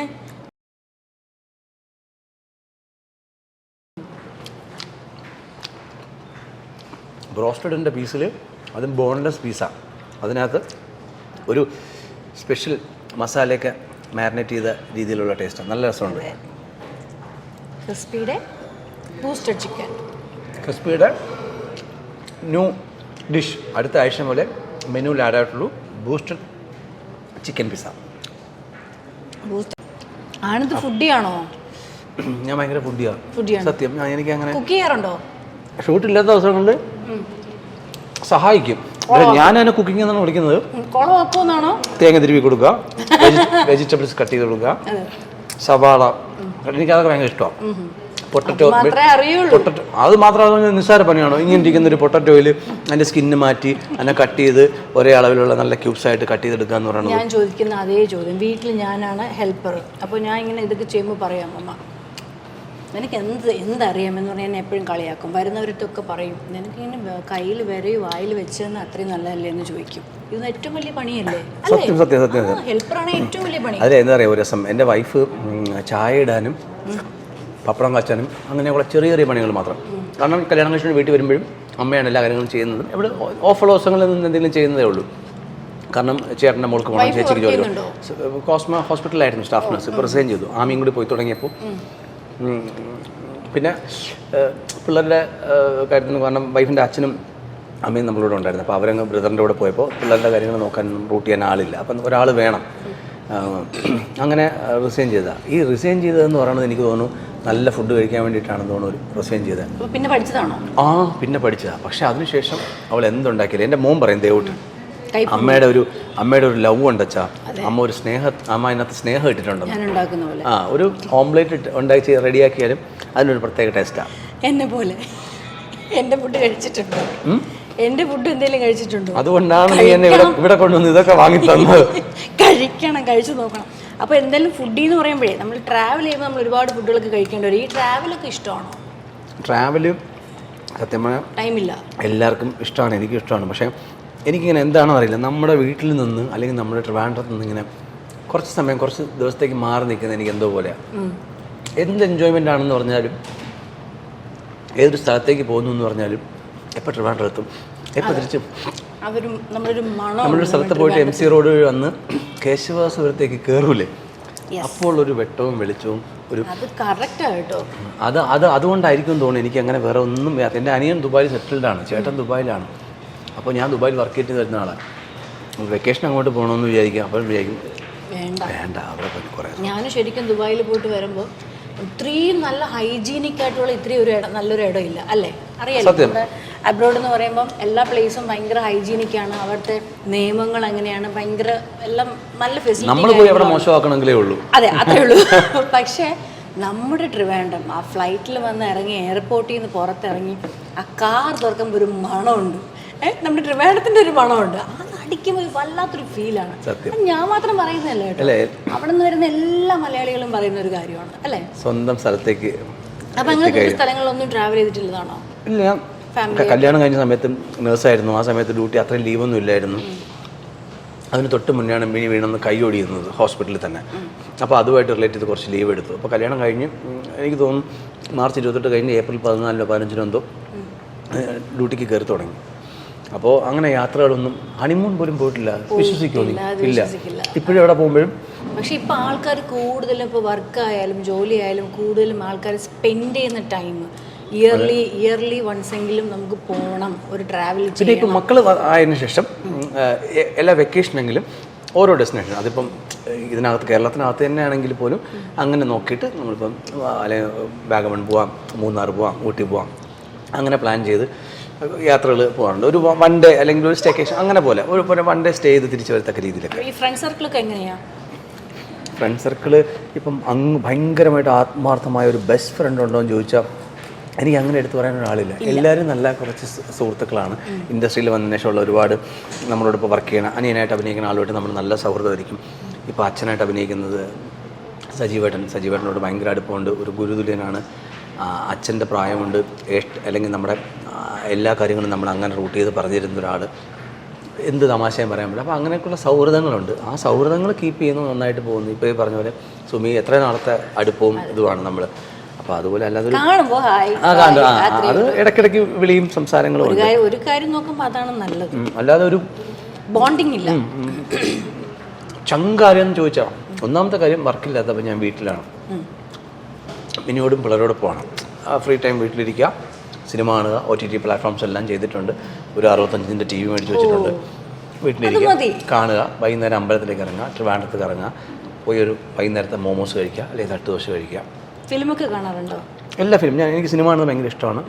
ബ്രോസ്റ്റഡിന്റെ പീസിൽ അതും ബോൺലെസ് പീസാണ് അതിനകത്ത് ഒരു സ്പെഷ്യൽ മസാലയൊക്കെ മാരിനേറ്റ് ചെയ്ത രീതിയിലുള്ള ടേസ്റ്റാണ് നല്ല രസമുണ്ട്. ക്രിസ്പിയുടെ ബൂസ്റ്റഡ് ചിക്കൻ. ക്രിസ്പിയുടെ ന്യൂ ഡിഷ്. അടുത്ത ആഴ്ച പോലെ മെനുവിൽ ആഡ് ആയിട്ടുള്ളൂ ബൂസ്റ്റഡ് ചിക്കൻ പിസ ആണിത് ഫുഡിയാണോ? ഞാൻ ഭയങ്കര ഫുഡിയാണ് ഫുഡിയാണ്. സത്യം. ഞാൻ എനിക്ക് അങ്ങനെ കുക്ക് ചെയ്യാറുണ്ടോ? ഷൂട്ടില്ലാത്ത ദിവസങ്ങളിൽ സഹായിക്കും. ഞാൻ അതിനെ കുക്കിംഗ് എന്നാണ് വിളിക്കുന്നത്. തേങ്ങ തിരുവി കൊടുക്കുക. വെജിറ്റബിൾസ് കട്ട് ചെയ്ത് കൊടുക്കുക. സവാള. എനിക്ക് അതൊക്കെ ഭയങ്കര ഇഷ്ടമാണ് പൊട്ടറ്റോ പൊട്ടറ്റോ അത് മാത്രം നിസ്സാര പണിയാണോ? ഇങ്ങനെ ഇരിക്കുന്ന ഒരു പൊട്ടറ്റോയിൽ അതിന്റെ സ്കിന്ന് മാറ്റി അതിനെ കട്ട് ചെയ്ത് ഒരേ അളവിലുള്ള നല്ല ക്യൂബ്സ് ആയിട്ട് കട്ട് ചെയ്തെടുക്കുക എന്ന് പറയുന്നത്. ഞാൻ ചോദിക്കുന്ന അതേ ചോദ്യം. വീട്ടിൽ ഞാനാണ് ഹെൽപ്പർ അപ്പോൾ ഞാൻ ഇങ്ങനെ ഇതൊക്കെ ചെയ്യുമ്പോൾ പറയാം അമ്മ. നിനക്ക് എന്ത് എന്തറിയാമെന്ന് പറഞ്ഞാൽ എന്നെ എപ്പോഴും കളിയാക്കും. വരുന്നവരത്തൊക്കെ പറയും നിനക്കിങ്ങനെ കയ്യിൽ വരയും വായിൽ വെച്ചതെന്ന് അത്രയും നല്ലതല്ലേ? എന്ന് ചോദിക്കും. ഇത് ഏറ്റവും വലിയ പണിയല്ലേ? സത്യം സത്യം സത്യം ഹെൽപ്പറാണ് ഏറ്റവും വലിയ പണി. അതെ എന്താ പറയുക ഒരു രസം. എന്റെ വൈഫ് ചായ ഇടാനും പപ്പടം കാച്ചാനും അങ്ങനെയുള്ള ചെറിയ ചെറിയ പണികൾ മാത്രം. കാരണം കല്യാണം കഴിച്ചിട്ട് വീട്ടിൽ വരുമ്പോഴും അമ്മയാണ് എല്ലാ കാര്യങ്ങളും ചെയ്യുന്നത്. ഇവിടെ ഓഫുള്ള ദിവസങ്ങളിൽ നിന്ന് എന്തെങ്കിലും ചെയ്യുന്നതേ ഉള്ളൂ. കാരണം ചേട്ടന്റെ മോൾക്ക് പോകണം ചേച്ചിക്ക് ജോലി കോസ്മ ഹോസ്പിറ്റലായിരുന്നു സ്റ്റാഫ് നഴ്സ്. ഇപ്പോൾ റിസൈൻ ചെയ്തു. ആമിയും കൂടി പോയി തുടങ്ങിയപ്പോൾ പിന്നെ പിള്ളേരുടെ കാര്യത്തിൽ കാര്യത്തിന് കാരണം വൈഫിന്റെ അച്ഛനും അമ്മയും നമ്മളോട് ഉണ്ടായിരുന്നു. അപ്പോൾ അവരങ്ങ് ബ്രദറിന്റെ കൂടെ പോയപ്പോൾ പിള്ളേരുടെ കാര്യങ്ങൾ നോക്കാൻ റൂട്ട് ചെയ്യാൻ ആളില്ല. അപ്പം ഒരാൾ വേണം. അങ്ങനെ റിസൈൻ ചെയ്ത. ഈ റിസൈൻ ചെയ്തതെന്ന് പറയുന്നത് എനിക്ക് തോന്നുന്നു നല്ല ഫുഡ് കഴിക്കാൻ വേണ്ടിയിട്ടാണെന്ന് തോന്നുന്നു ഒരു റിസൈൻ ചെയ്തത്. പിന്നെ പഠിച്ചതാണോ? ആ പിന്നെ പഠിച്ചതാണ് പക്ഷേ അതിനുശേഷം അവൾ എന്തുണ്ടാക്കിയില്ല. എന്റെ മോൻ പറയും ദേവൂട്ട് അമ്മയുടെ ഒരു അമ്മയുടെ ഒരു ലവ് ഉണ്ട് അച്ഛാ. അമ്മ ഒരു സ്നേഹ അമ്മ അതിനകത്ത് സ്നേഹം ഇട്ടിട്ടുണ്ട്. ആ ഒരു ഓംലേറ്റ് ഇട്ട് ഉണ്ടാക്കി റെഡിയാക്കിയാലും അതിനൊരു പ്രത്യേക ടേസ്റ്റാണ് എന്നെ പോലെ. എന്റെ ഫുഡ് കഴിച്ചിട്ടുണ്ട്. എന്റെ ഫുഡ് എന്തെങ്കിലും കഴിച്ചിട്ടുണ്ടോ? അതുകൊണ്ടാണ് നീ എന്നെ ഇവിടെ ഇവിടെ കൊണ്ടുവന്ന് ഇതൊക്കെ വാങ്ങി തന്നത് കഴിക്കണം കഴിച്ചു നോക്കണം. അപ്പോൾ എന്തായാലും ഫുഡി എന്ന് പറയുമ്പോഴേ നമ്മൾ ട്രാവൽ ചെയ്യുമ്പോൾ നമ്മൾ ഒരുപാട് ഫുഡുകളൊക്കെ കഴിക്കേണ്ടി വരും. ഈ ട്രാവലൊക്കെ ഇഷ്ടമാണോ? ട്രാവൽ സത്യം പറഞ്ഞാൽ ടൈമില്ല എല്ലാവർക്കും ഇഷ്ടമാണ് എനിക്കും ഇഷ്ടമാണ്. പക്ഷേ എനിക്കിങ്ങനെ എന്താണോ അറിയില്ല. നമ്മുടെ വീട്ടിൽ നിന്ന് അല്ലെങ്കിൽ നമ്മുടെ ട്രിവാൻഡ്രത്ത് നിന്ന് ഇങ്ങനെ കുറച്ച് സമയം കുറച്ച് ദിവസത്തേക്ക് മാറി നിൽക്കുന്നത് എനിക്ക് എന്തോ പോലെയാണ് എന്ത് എൻജോയ്മെന്റ് ആണെന്ന് പറഞ്ഞാലും ഏതൊരു സ്ഥലത്തേക്ക് പോകുന്നു എന്ന് പറഞ്ഞാലും എപ്പോൾ ട്രിവാൻഡ്രത്തും എപ്പോൾ തിരിച്ചും? നമ്മളൊരു സ്ഥലത്ത് പോയിട്ട് എം സി റോഡ് വഴി വന്ന് കേശവാസുരത്തേക്ക് കയറൂലേ അപ്പോൾ ഒരു വെട്ടവും വെളിച്ചവും ഒരു അത് അത് അത് അതുകൊണ്ടായിരിക്കും തോന്നുന്നു എനിക്ക് അങ്ങനെ വേറെ ഒന്നും എന്റെ അനിയൻ ദുബായിൽ സെറ്റിൽഡാണ് ചേട്ടൻ ദുബായിലാണ്. അപ്പോൾ ഞാൻ ദുബായിൽ വർക്ക് ചെയ്ത് വരുന്ന ആളാണ് വെക്കേഷൻ അങ്ങോട്ട് പോകണമെന്ന് വിചാരിക്കും. അപ്പോൾ വിചാരിക്കും വേണ്ട. അവിടെ പോയി കുറേ ഞാൻ ശരിക്കും ദുബായിൽ പോയിട്ട് വരുമ്പോൾ ഇത്രയും നല്ല ഹൈജീനിക് ആയിട്ടുള്ള ഇത്രയും ഒരു ഇടം നല്ലൊരു ഇടം ഇല്ല. അല്ലേ? അറിയാം അബ്രോഡ് എന്ന് പറയുമ്പം എല്ലാ പ്ലേസും ഭയങ്കര ഹൈജീനിക് ആണ്. അവിടുത്തെ നിയമങ്ങൾ അങ്ങനെയാണ്. ഭയങ്കര എല്ലാം നല്ല ഫെസിലിറ്റി ഉള്ളൂ. അതെ അത്രേ ഉള്ളൂ. പക്ഷേ നമ്മുടെ ട്രിവാൻഡം ആ ഫ്ലൈറ്റിൽ വന്ന് ഇറങ്ങി എയർപോർട്ടിൽ നിന്ന് പുറത്തിറങ്ങി ആ കാർ തുറക്കുമ്പോൾ ഒരു മണമുണ്ട്. നമ്മുടെ ട്രിവാൻഡത്തിന്റെ ഒരു മണമുണ്ട് അത് അടിക്കുമ്പോൾ വല്ലാത്തൊരു ഫീലാണ് സത്യം. ഞാൻ മാത്രം പറയുന്നതല്ല കേട്ടോ. അവിടെ നിന്ന് വരുന്ന എല്ലാ മലയാളികളും പറയുന്ന ഒരു കാര്യമാണ് അല്ലേ? സ്വന്തം സ്ഥലത്തേക്ക് അപ്പൊ അങ്ങനെ സ്ഥലങ്ങളിലൊന്നും ട്രാവൽ ചെയ്തിട്ടില്ലതാണോ? ഇല്ല കല്യാണം കഴിഞ്ഞ സമയത്ത് നേഴ്സായിരുന്നു ആ സമയത്ത് ഡ്യൂട്ടി അത്രയും ലീവൊന്നും ഇല്ലായിരുന്നു. അതിന് തൊട്ട് മുന്നെയാണ് മിനി വീണെന്ന് കൈ ഒടിയുന്നത് ഹോസ്പിറ്റലിൽ തന്നെ. അപ്പോൾ അതുമായിട്ട് റിലേറ്റ് ചെയ്ത് കുറച്ച് ലീവ് എടുത്തു. അപ്പോൾ കല്യാണം കഴിഞ്ഞ് എനിക്ക് തോന്നുന്നു മാർച്ച് ഇരുപത്തെട്ട് കഴിഞ്ഞ് ഏപ്രിൽ പതിനാലിനോ പതിനഞ്ചിനോ എന്തോ ഡ്യൂട്ടിക്ക് കയറി തുടങ്ങി. അപ്പോൾ അങ്ങനെ യാത്രകളൊന്നും ഹണിമൂൺ പോലും പോയിട്ടില്ല. വിശ്വസിക്കോ നീ? ഇല്ല. ഇപ്പോഴും എവിടെ പോകുമ്പോഴും? പക്ഷെ ഇപ്പൊ ആൾക്കാർ കൂടുതലും ഇപ്പോൾ വർക്ക് ആയാലും ജോലി ആയാലും കൂടുതലും ആൾക്കാർ സ്പെൻഡ് ചെയ്യുന്ന ടൈം ഇയർലി ഇയർലി വൺസ് എങ്കിലും നമുക്ക് പോകണം ഒരു ട്രാവൽ പിന്നെ ഇപ്പം മക്കൾ ആയതിനു ശേഷം എല്ലാ വെക്കേഷനെങ്കിലും ഓരോ ഡെസ്റ്റിനേഷൻ അതിപ്പം ഇതിനകത്ത് കേരളത്തിനകത്ത് തന്നെ ആണെങ്കിൽ പോലും അങ്ങനെ നോക്കിയിട്ട് നമ്മളിപ്പം അല്ലെങ്കിൽ വാഗമൺ പോവാം മൂന്നാർ പോവാം ഊട്ടി പോവാം അങ്ങനെ പ്ലാൻ ചെയ്ത് യാത്രകൾ പോകാറുണ്ട്. ഒരു വൺ ഡേ അല്ലെങ്കിൽ ഒരു സ്റ്റേക്കേഷൻ അങ്ങനെ പോലെ. ഒരു വൺ ഡേ സ്റ്റേ ചെയ്ത് തിരിച്ചു വരത്തക്ക രീതിയിലൊക്കെ. ഈ ഫ്രണ്ട് സർക്കിളൊക്കെ എങ്ങനെയാ? ഫ്രണ്ട് സർക്കിൾ ഇപ്പം അങ്ങ് ഭയങ്കരമായിട്ട് ആത്മാർത്ഥമായ ഒരു ബെസ്റ്റ് ഫ്രണ്ട് ഉണ്ടോ എന്ന് ചോദിച്ചാൽ എനിക്ക് അങ്ങനെ എടുത്തു പറയാൻ ഒരാളില്ല. എല്ലാവരും നല്ല കുറച്ച് സുഹൃത്തുക്കളാണ്. ഇൻഡസ്ട്രിയിൽ വന്നതിന് ശേഷമുള്ള ഒരുപാട് നമ്മളോട് നമ്മളോടൊപ്പം വർക്ക് ചെയ്യണം അനിയനായിട്ട് അഭിനയിക്കുന്ന ആളുമായിട്ട് നമ്മൾ നല്ല സൗഹൃദമായിരിക്കും. ഇപ്പോൾ അച്ഛനായിട്ട് അഭിനയിക്കുന്നത് സജീവേട്ടൻ. സജീവേട്ടനോട് ഭയങ്കര അടുപ്പമുണ്ട്. ഒരു ഗുരുതുല്യനാണ്. അച്ഛന്റെ പ്രായമുണ്ട്. അല്ലെങ്കിൽ നമ്മുടെ എല്ലാ കാര്യങ്ങളും നമ്മൾ അങ്ങനെ റൂട്ട് ചെയ്ത് പറഞ്ഞിരുന്ന ഒരാൾ എന്ത് തമാശയും പറയാൻ പറ്റില്ല. അപ്പോൾ അങ്ങനെയൊക്കെയുള്ള സൗഹൃദങ്ങളുണ്ട്. ആ സൗഹൃദങ്ങൾ കീപ്പ് ചെയ്യുന്നത് നന്നായിട്ട് പോകുന്നു. ഇപ്പോൾ ഈ പറഞ്ഞ പോലെ സുമി എത്ര നാളത്തെ അടുപ്പവും ഇതുമാണ് നമ്മൾ അപ്പോൾ അതുപോലെ അല്ലാതെ ആ അത് ഇടയ്ക്കിടയ്ക്ക് വിളിയും സംസാരങ്ങളും ഒരു കാര്യം നോക്കുമ്പോൾ അതാണ് നല്ലത്. അല്ലാതെ ഒരു ബോണ്ടിങ് ഇല്ല. ചങ്കാര്യം ചോദിച്ചാൽ ഒന്നാമത്തെ കാര്യം വർക്കില്ലാത്തപ്പോൾ ഞാൻ വീട്ടിലാണ്. മിനിയോടും പിള്ളേരോടൊപ്പമാണ് ആ ഫ്രീ ടൈം വീട്ടിലിരിക്കുക സിനിമ കാണുക ഒ ടി ടി പ്ലാറ്റ്ഫോംസ് എല്ലാം ചെയ്തിട്ടുണ്ട്. ഒരു അറുപത്തഞ്ചിന്റെ ടി വി മേടിച്ച് വെച്ചിട്ടുണ്ട്. വീട്ടിലിരിക്കുക കാണുക വൈകുന്നേരം അമ്പലത്തിലേക്ക് ഇറങ്ങുക ട്രിവാൻഡ്രത്ത് ഇറങ്ങുക പോയി ഒരു വൈകുന്നേരത്തെ മോമോസ് കഴിക്കുക അല്ലെങ്കിൽ തട്ട് ദോശ കഴിക്കുക. ഫിലിമൊക്കെ കാണാറുണ്ടോ? എല്ലാ ഫിലിം ഞാൻ എനിക്ക് സിനിമ കാണുന്നത് ഭയങ്കര ഇഷ്ടമാണ്.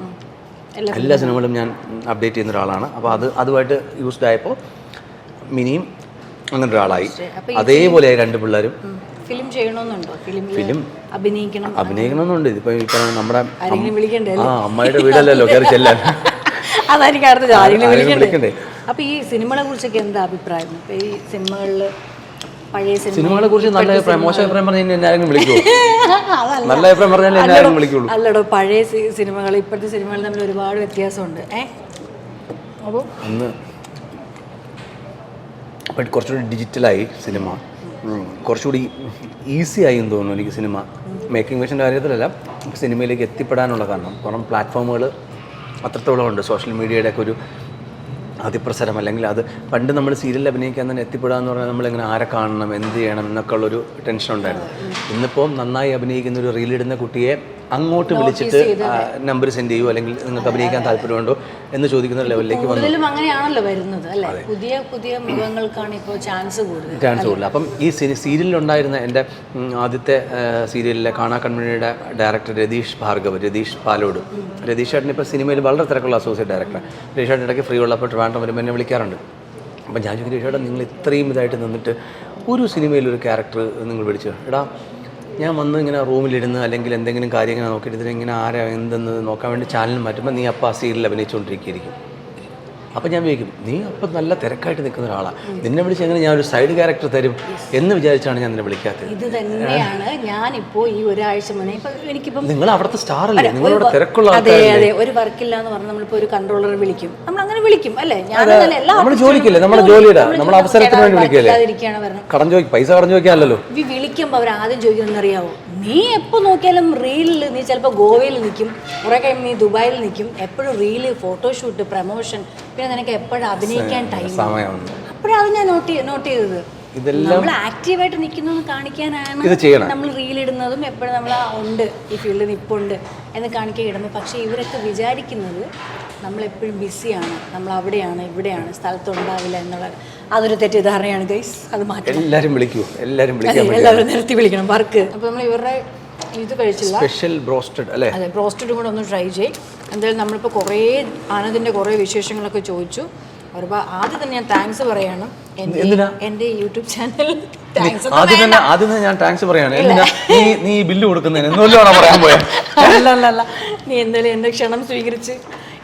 എല്ലാ സിനിമകളും ഞാൻ അപ്ഡേറ്റ് ചെയ്യുന്ന ഒരാളാണ്. അപ്പോൾ അത് അതുമായിട്ട് യൂസ്ഡ് ആയപ്പോൾ മിനിയും അങ്ങനെ ഒരാളായി അതേപോലെ രണ്ട് പിള്ളേരും ഫിലിം ചെയ്യണമെന്നുണ്ടോ? ഫിലിം അഭിനയിക്കണം അഭിനയിക്കണമെന്നുണ്ട്. ഇതിപ്പോ നമ്മുടെ ആ അമ്മയുടെ വീടല്ലല്ലോ കയറി ചെല്ലാൻ. അതായിരിക്കും അടുത്ത ആരെങ്കിലും ആരെങ്കിലും വിളിക്കണ്ടേ? വിളിക്കണ്ടേ? അപ്പൊ ഈ സിനിമകളെ കുറിച്ചൊക്കെ എന്താ അഭിപ്രായം? ഇപ്പൊ ഈ പഴയ സിനിമകളെ കുറിച്ച് നല്ല അഭിപ്രായം മോശം അഭിപ്രായം പറഞ്ഞാൽ എന്നെ ആരെങ്കിലും വിളിക്കുമോ നല്ല അഭിപ്രായം പറഞ്ഞാൽ എന്നെ ആരെങ്കിലും വിളിക്കുള്ളൂ. അല്ലടോ പഴയ സിനിമകൾ ഇപ്പോഴത്തെ സിനിമകൾ തമ്മിൽ ഒരുപാട് വ്യത്യാസമുണ്ട്. ഏഹ് അപ്പോൾ ഇപ്പം കുറച്ചുകൂടി ഡിജിറ്റലായി സിനിമ കുറച്ചുകൂടി ഈസി ആയി എന്ന് തോന്നുന്നു എനിക്ക് സിനിമ മേക്കിംഗ് വേഷന്റെ കാര്യത്തിലല്ല സിനിമയിലേക്ക് എത്തിപ്പെടാനുള്ള കാരണം. കാരണം പ്ലാറ്റ്ഫോമുകൾ അത്രത്തോളം ഉണ്ട്. സോഷ്യൽ മീഡിയയുടെ ഒക്കെ ഒരു അതിപ്രസരം അല്ലെങ്കിൽ അത് പണ്ട് നമ്മൾ സീരിയലിൽ അഭിനയിക്കാൻ തന്നെ എത്തിപ്പെടുക എന്ന് പറഞ്ഞാൽ നമ്മളിങ്ങനെ ആരെ കാണണം എന്ത് ചെയ്യണം എന്നൊക്കെ ഉള്ളൊരു ടെൻഷൻ ഉണ്ടായിരുന്നു. ഇന്നിപ്പോൾ നന്നായി അഭിനയിക്കുന്ന ഒരു റീലിടുന്ന കുട്ടിയെ അങ്ങോട്ട് വിളിച്ചിട്ട് നമ്പർ സെൻഡ് ചെയ്യൂ അല്ലെങ്കിൽ നിങ്ങൾക്ക് അഭിനയിക്കാൻ താല്പര്യമുണ്ടോ എന്ന് ചോദിക്കുന്ന ലെവലിലേക്ക് വന്നു. കൂടുതലും അങ്ങനെയാണല്ലോ വരുന്നത് അല്ലേ? പുതിയ പുതിയ മുഖങ്ങൾക്കാണ് ഇപ്പോൾ ചാൻസ് കൂടുതൽ ചാൻസ് കൂടുതൽ. അപ്പം ഈ സിനി സീരിയലിലുണ്ടായിരുന്ന എന്റെ ആദ്യത്തെ സീരിയലിലെ കാണാ കൺമണിയുടെ ഡയറക്ടർ രതീഷ് ഭാർഗവ് രതീഷ് പാലോട്. രതീഷ് ചേട്ടൻ ഇപ്പോൾ സിനിമയിൽ വളരെ തിരക്കുള്ള അസോസിയേറ്റ് ഡയറക്ടർ രതീഷ് ചേട്ടൻ ഇടയ്ക്ക് ഫ്രീ ഉള്ളപ്പോൾ ട്രിവാൻഡ്രം വരുമ്പോൾ എന്നെ വിളിക്കാറുണ്ട്. അപ്പം ഞാൻ ചോദിക്കും രതീഷ് ചേട്ടൻ നിങ്ങൾ ഇത്രയും ഇതായിട്ട് നിന്നിട്ട് ഒരു സിനിമയിൽ ഒരു ക്യാരക്ടർ നിങ്ങൾ വിളിച്ചു എടാ ഞാൻ വന്ന് ഇങ്ങനെ റൂമിലിരുന്ന് അല്ലെങ്കിൽ എന്തെങ്കിലും കാര്യം ഇങ്ങനെ നോക്കിയിട്ട് ഇതിനെങ്ങനെ ആരാ എന്തെന്ന് നോക്കാൻ വേണ്ടി ചാനൽ മാറ്റുമ്പോൾ നീ അപ്പോൾ ആ സീരിയൽ അഭിനയിച്ചുകൊണ്ടിരിക്കുകയായിരിക്കും. അപ്പം ഞാൻ വിചാരിക്കും നീ അപ്പം നല്ല തിരക്കായിട്ട് നിൽക്കുന്ന ഒരാളാണ് നിന്നെ വിളിച്ച് എങ്ങനെ ഞാൻ ഒരു സൈഡ് ക്യാരക്ടർ തരും? എന്ന് വിചാരിച്ചാണ് ഞാൻ നിന്നെ വിളിക്കാത്തത്. ഇത് തന്നെയാണ് ഞാനിപ്പോ ഈ ഒരാഴ്ച മുന്നേ ഇപ്പം എനിക്കിപ്പം നിങ്ങൾ അവിടുത്തെ സ്റ്റാർ അല്ലേ? നിങ്ങളോട് തിരക്കുള്ള അതെ അതെ ഒരു വർക്കില്ല എന്ന് പറഞ്ഞാൽ നമ്മളിപ്പോ ഒരു കൺട്രോളർ വിളിക്കും. നമ്മൾ അങ്ങനെ വിളിക്കും അല്ലേ? ഞാൻ നമ്മൾ ജോലിക്കല്ലേ? നമ്മുടെ ജോലിയുടെ നമ്മൾ അവസരത്തിന് വേണ്ടി വിളിക്കല്ലേ? കടം ചോദിക്കും പൈസ കടം ചോദിക്കാമല്ലോ ഈ വിളിക്കുമ്പോൾ അവർ ആദ്യം ചോദിക്കുന്നത് അറിയാവോ? നീ എപ്പോൾ നോക്കിയാലും റീലിൽ നീ ചിലപ്പോൾ ഗോവയിൽ നിൽക്കും കുറെ കഴിയുമ്പോൾ നീ ദുബായിൽ നിൽക്കും എപ്പോഴും റീൽ ഫോട്ടോഷൂട്ട് പ്രൊമോഷൻ പിന്നെ നിനക്ക് എപ്പോഴും അഭിനയിക്കാൻ ടൈം സമയമുണ്ട്. അപ്പോഴാണ് ഞാൻ നോട്ട് നോട്ട് ചെയ്തത്. ഇതെല്ലാം നമ്മൾ ആക്റ്റീവായിട്ട് നിൽക്കുന്നു കാണിക്കാനാണ് ഇത് ചെയ്യണം. നമ്മൾ റീൽ ഇടുന്നതും എപ്പോഴും നമ്മൾ ഉണ്ട് ഈ ഫീൽഡിൽ നിപ്പുണ്ട് എന്ന് കാണിക്കാൻ ഇടുന്നത് പക്ഷേ ഇവരൊക്കെ വിചാരിക്കുന്നത് നമ്മളെപ്പോഴും ബിസിയാണ് നമ്മൾ അവിടെയാണ് ഇവിടെയാണ് സ്ഥലത്തുണ്ടാവില്ല എന്നുള്ളത് അതൊരു തെറ്റിദ്ധാരണയാണ് ഗൈസ് അത് മാറ്റണം. എല്ലാവരും വിളിക്കൂ. എല്ലാവരും അതെ, വിളിക്കാൻ എല്ലാവരും നിർത്തി വിളിക്കണം. വർക്ക്. അപ്പോൾ നമ്മൾ ഇവരുടെ ഇത് കഴിച്ചില്ല. സ്പെഷ്യൽ ബ്രോസ്റ്റഡ് അല്ലേ? അതെ ബ്രോസ്റ്റഡും കൂടെ ഒന്ന് ട്രൈ ചെയ്യും. എന്തായാലും നമ്മളിപ്പോൾ കുറേ ആനന്ദിന്റെ കുറേ വിശേഷങ്ങളൊക്കെ ചോദിച്ചു. ഒരുപാട് ആദ്യം തന്നെ ഞാൻ താങ്ക്സ് പറയാണ്. എന്റെ യൂട്യൂബ് ചാനൽ ആദ്യം തന്നെ ആദ്യം തന്നെ ഞാൻ താങ്ക്സ് പറയാണ്. നീ നീ ബില്ല് കൊടുക്കുന്നതിന് പറയാൻ പോയാ? അല്ല അല്ല അല്ല. നീ എന്തായാലും എന്റെ ക്ഷണം സ്വീകരിച്ച്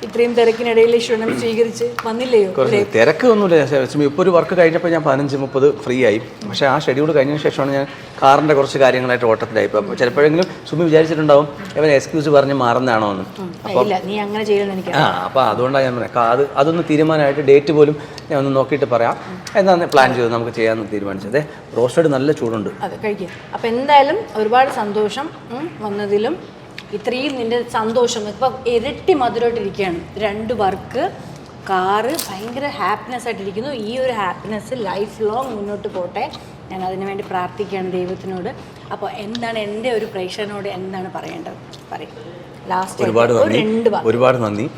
ഇത്രയും തിരക്കിനിടയിൽ ക്ഷണം സ്വീകരിച്ച് വന്നില്ലയോ? തിരക്ക് ഒന്നുമില്ല ഇപ്പോൾ ഒരു വർക്ക് കഴിഞ്ഞപ്പോൾ ഞാൻ പതിനഞ്ച് മുപ്പത് ഫ്രീ ആയി. പക്ഷേ ആ ഷെഡ്യൂൾ കഴിഞ്ഞ ശേഷമാണ് ഞാൻ കാറിന്റെ കുറച്ച് കാര്യങ്ങളായിട്ട് ഓട്ടത്തിലായി. ഇപ്പം ചിലപ്പോഴെങ്കിലും സുമി വിചാരിച്ചിട്ടുണ്ടാവും ഇവൻ എക്സ്ക്യൂസ് പറഞ്ഞ് മാറുന്നതാണോ എന്ന്. അപ്പോൾ നീ അങ്ങനെ ചെയ്യണമെന്ന് എനിക്ക് ആ അപ്പോൾ അതുകൊണ്ടാണ് ഞാൻ പറഞ്ഞത്. അത് അതൊന്ന് തീരുമാനമായിട്ട് ഡേറ്റ് പോലും ഞാൻ ഒന്ന് നോക്കിയിട്ട് പറയാം. എന്താണ് പ്ലാൻ ചെയ്തത് നമുക്ക് ചെയ്യാമെന്ന് തീരുമാനിച്ചത്. റോസ്റ്റഡ് നല്ല ചൂടുണ്ട്. അതെ കഴിക്കുക അപ്പോൾ എന്തായാലും ഒരുപാട് സന്തോഷം വന്നതിലും ഇത്രയും നിന്റെ സന്തോഷം. ഇപ്പം ഇരട്ടി മധുരമായിട്ടിരിക്കുകയാണ് രണ്ട് വർക്ക് കാറ് ഭയങ്കര ഹാപ്പിനെസ് ആയിട്ടിരിക്കുന്നു. ഈ ഒരു ഹാപ്പിനെസ് ലൈഫ് ലോങ് മുന്നോട്ട് പോട്ടെ. ഞാൻ അതിനു വേണ്ടി പ്രാർത്ഥിക്കുകയാണ് ദൈവത്തിനോട്. അപ്പോൾ എന്താണ് എന്റെ ഒരു പ്രേക്ഷകനോട് എന്താണ് പറയേണ്ടത്? പറയും. ലാസ്റ്റ് ഒരുപാട് നന്ദി. ഒരുപാട് നന്ദി.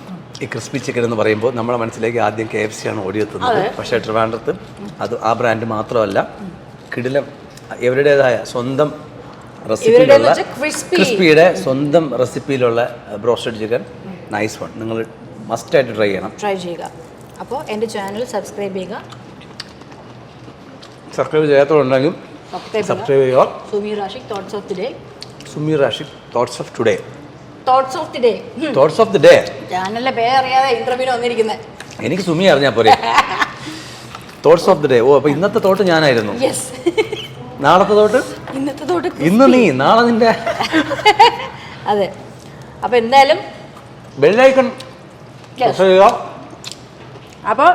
ഈ ക്രിസ്പി ചിക്കൻ എന്ന് പറയുമ്പോൾ നമ്മുടെ മനസ്സിലേക്ക് ആദ്യം കെ എഫ് സി ആണ് ഓടിയെത്തുന്നത്. പക്ഷേ ട്രിവാൻഡ്രത്ത് അത് ആ ബ്രാൻഡ് മാത്രമല്ല കിടിലം ഇവരുടേതായ സ്വന്തം റെസിപ്പിയിലുള്ള. ക്രിസ്പിയുടെ സ്വന്തം റെസിപ്പിയിലുള്ള ബ്രോസ്റ്റഡ് ചിക്കൻ നൈസ് വൺ നിങ്ങൾ മസ്റ്റ് ആയിട്ട് ട്രൈ ചെയ്യണം. ട്രൈ ചെയ്യുക. അപ്പോൾ എന്റെ ചാനൽ സബ്സ്ക്രൈബ് ചെയ്യുക. സബ്സ്ക്രൈബ് ചെയ്യാത്തതുണ്ടെങ്കിൽ സബ്സ്ക്രൈബ് ചെയ്യുക. Sumeer Rashik thoughts of the day Sumeer Rashik thoughts of today thoughts of the day thoughts of the day ചാനലിലെ പേരറിയാതെ ഇന്റർവ്യൂവിന് വന്നിരിക്കുന്നത് എനിക്ക് സുമി അറിഞ്ഞാൽ പോരെ. തോട്ട്സ് ഓഫ് ദി ഡേ ഓ അപ്പോൾ ഇന്നത്തെ തോട്ട് ഞാനായിരുന്നു. യെസ് നാളത്തെ തൊട്ട്? ഇന്നത്തെ തൊട്ട് ഇന്ന് നീ നാളെ നിന്റെ. അതെ. അപ്പൊ എന്തായാലും ബെല്ലൈക്കൺ അപ്പോൾ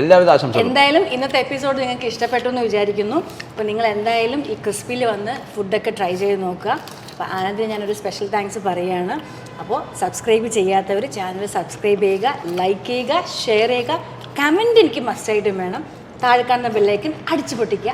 എല്ലാവിധ ആശംസകളും. എന്തായാലും ഇന്നത്തെ എപ്പിസോഡ് നിങ്ങൾക്ക് ഇഷ്ടപ്പെട്ടു എന്ന് വിചാരിക്കുന്നു. അപ്പോൾ നിങ്ങൾ എന്തായാലും ഈ ക്രിസ്പിയിൽ വന്ന് ഫുഡൊക്കെ ട്രൈ ചെയ്ത് നോക്കുക. അപ്പോൾ ആനന്ദിന് ഞാനൊരു സ്പെഷ്യൽ താങ്ക്സ് പറയുകയാണ് അപ്പോൾ സബ്സ്ക്രൈബ് ചെയ്യാത്തവർ ചാനൽ സബ്സ്ക്രൈബ് ചെയ്യുക ലൈക്ക് ചെയ്യുക ഷെയർ ചെയ്യുക കമന്റ് എനിക്ക് മസ്റ്റായിട്ടും വേണം. താഴെ കാണുന്ന ബെല്ലൈക്കൻ അടിച്ചു പൊട്ടിക്കുക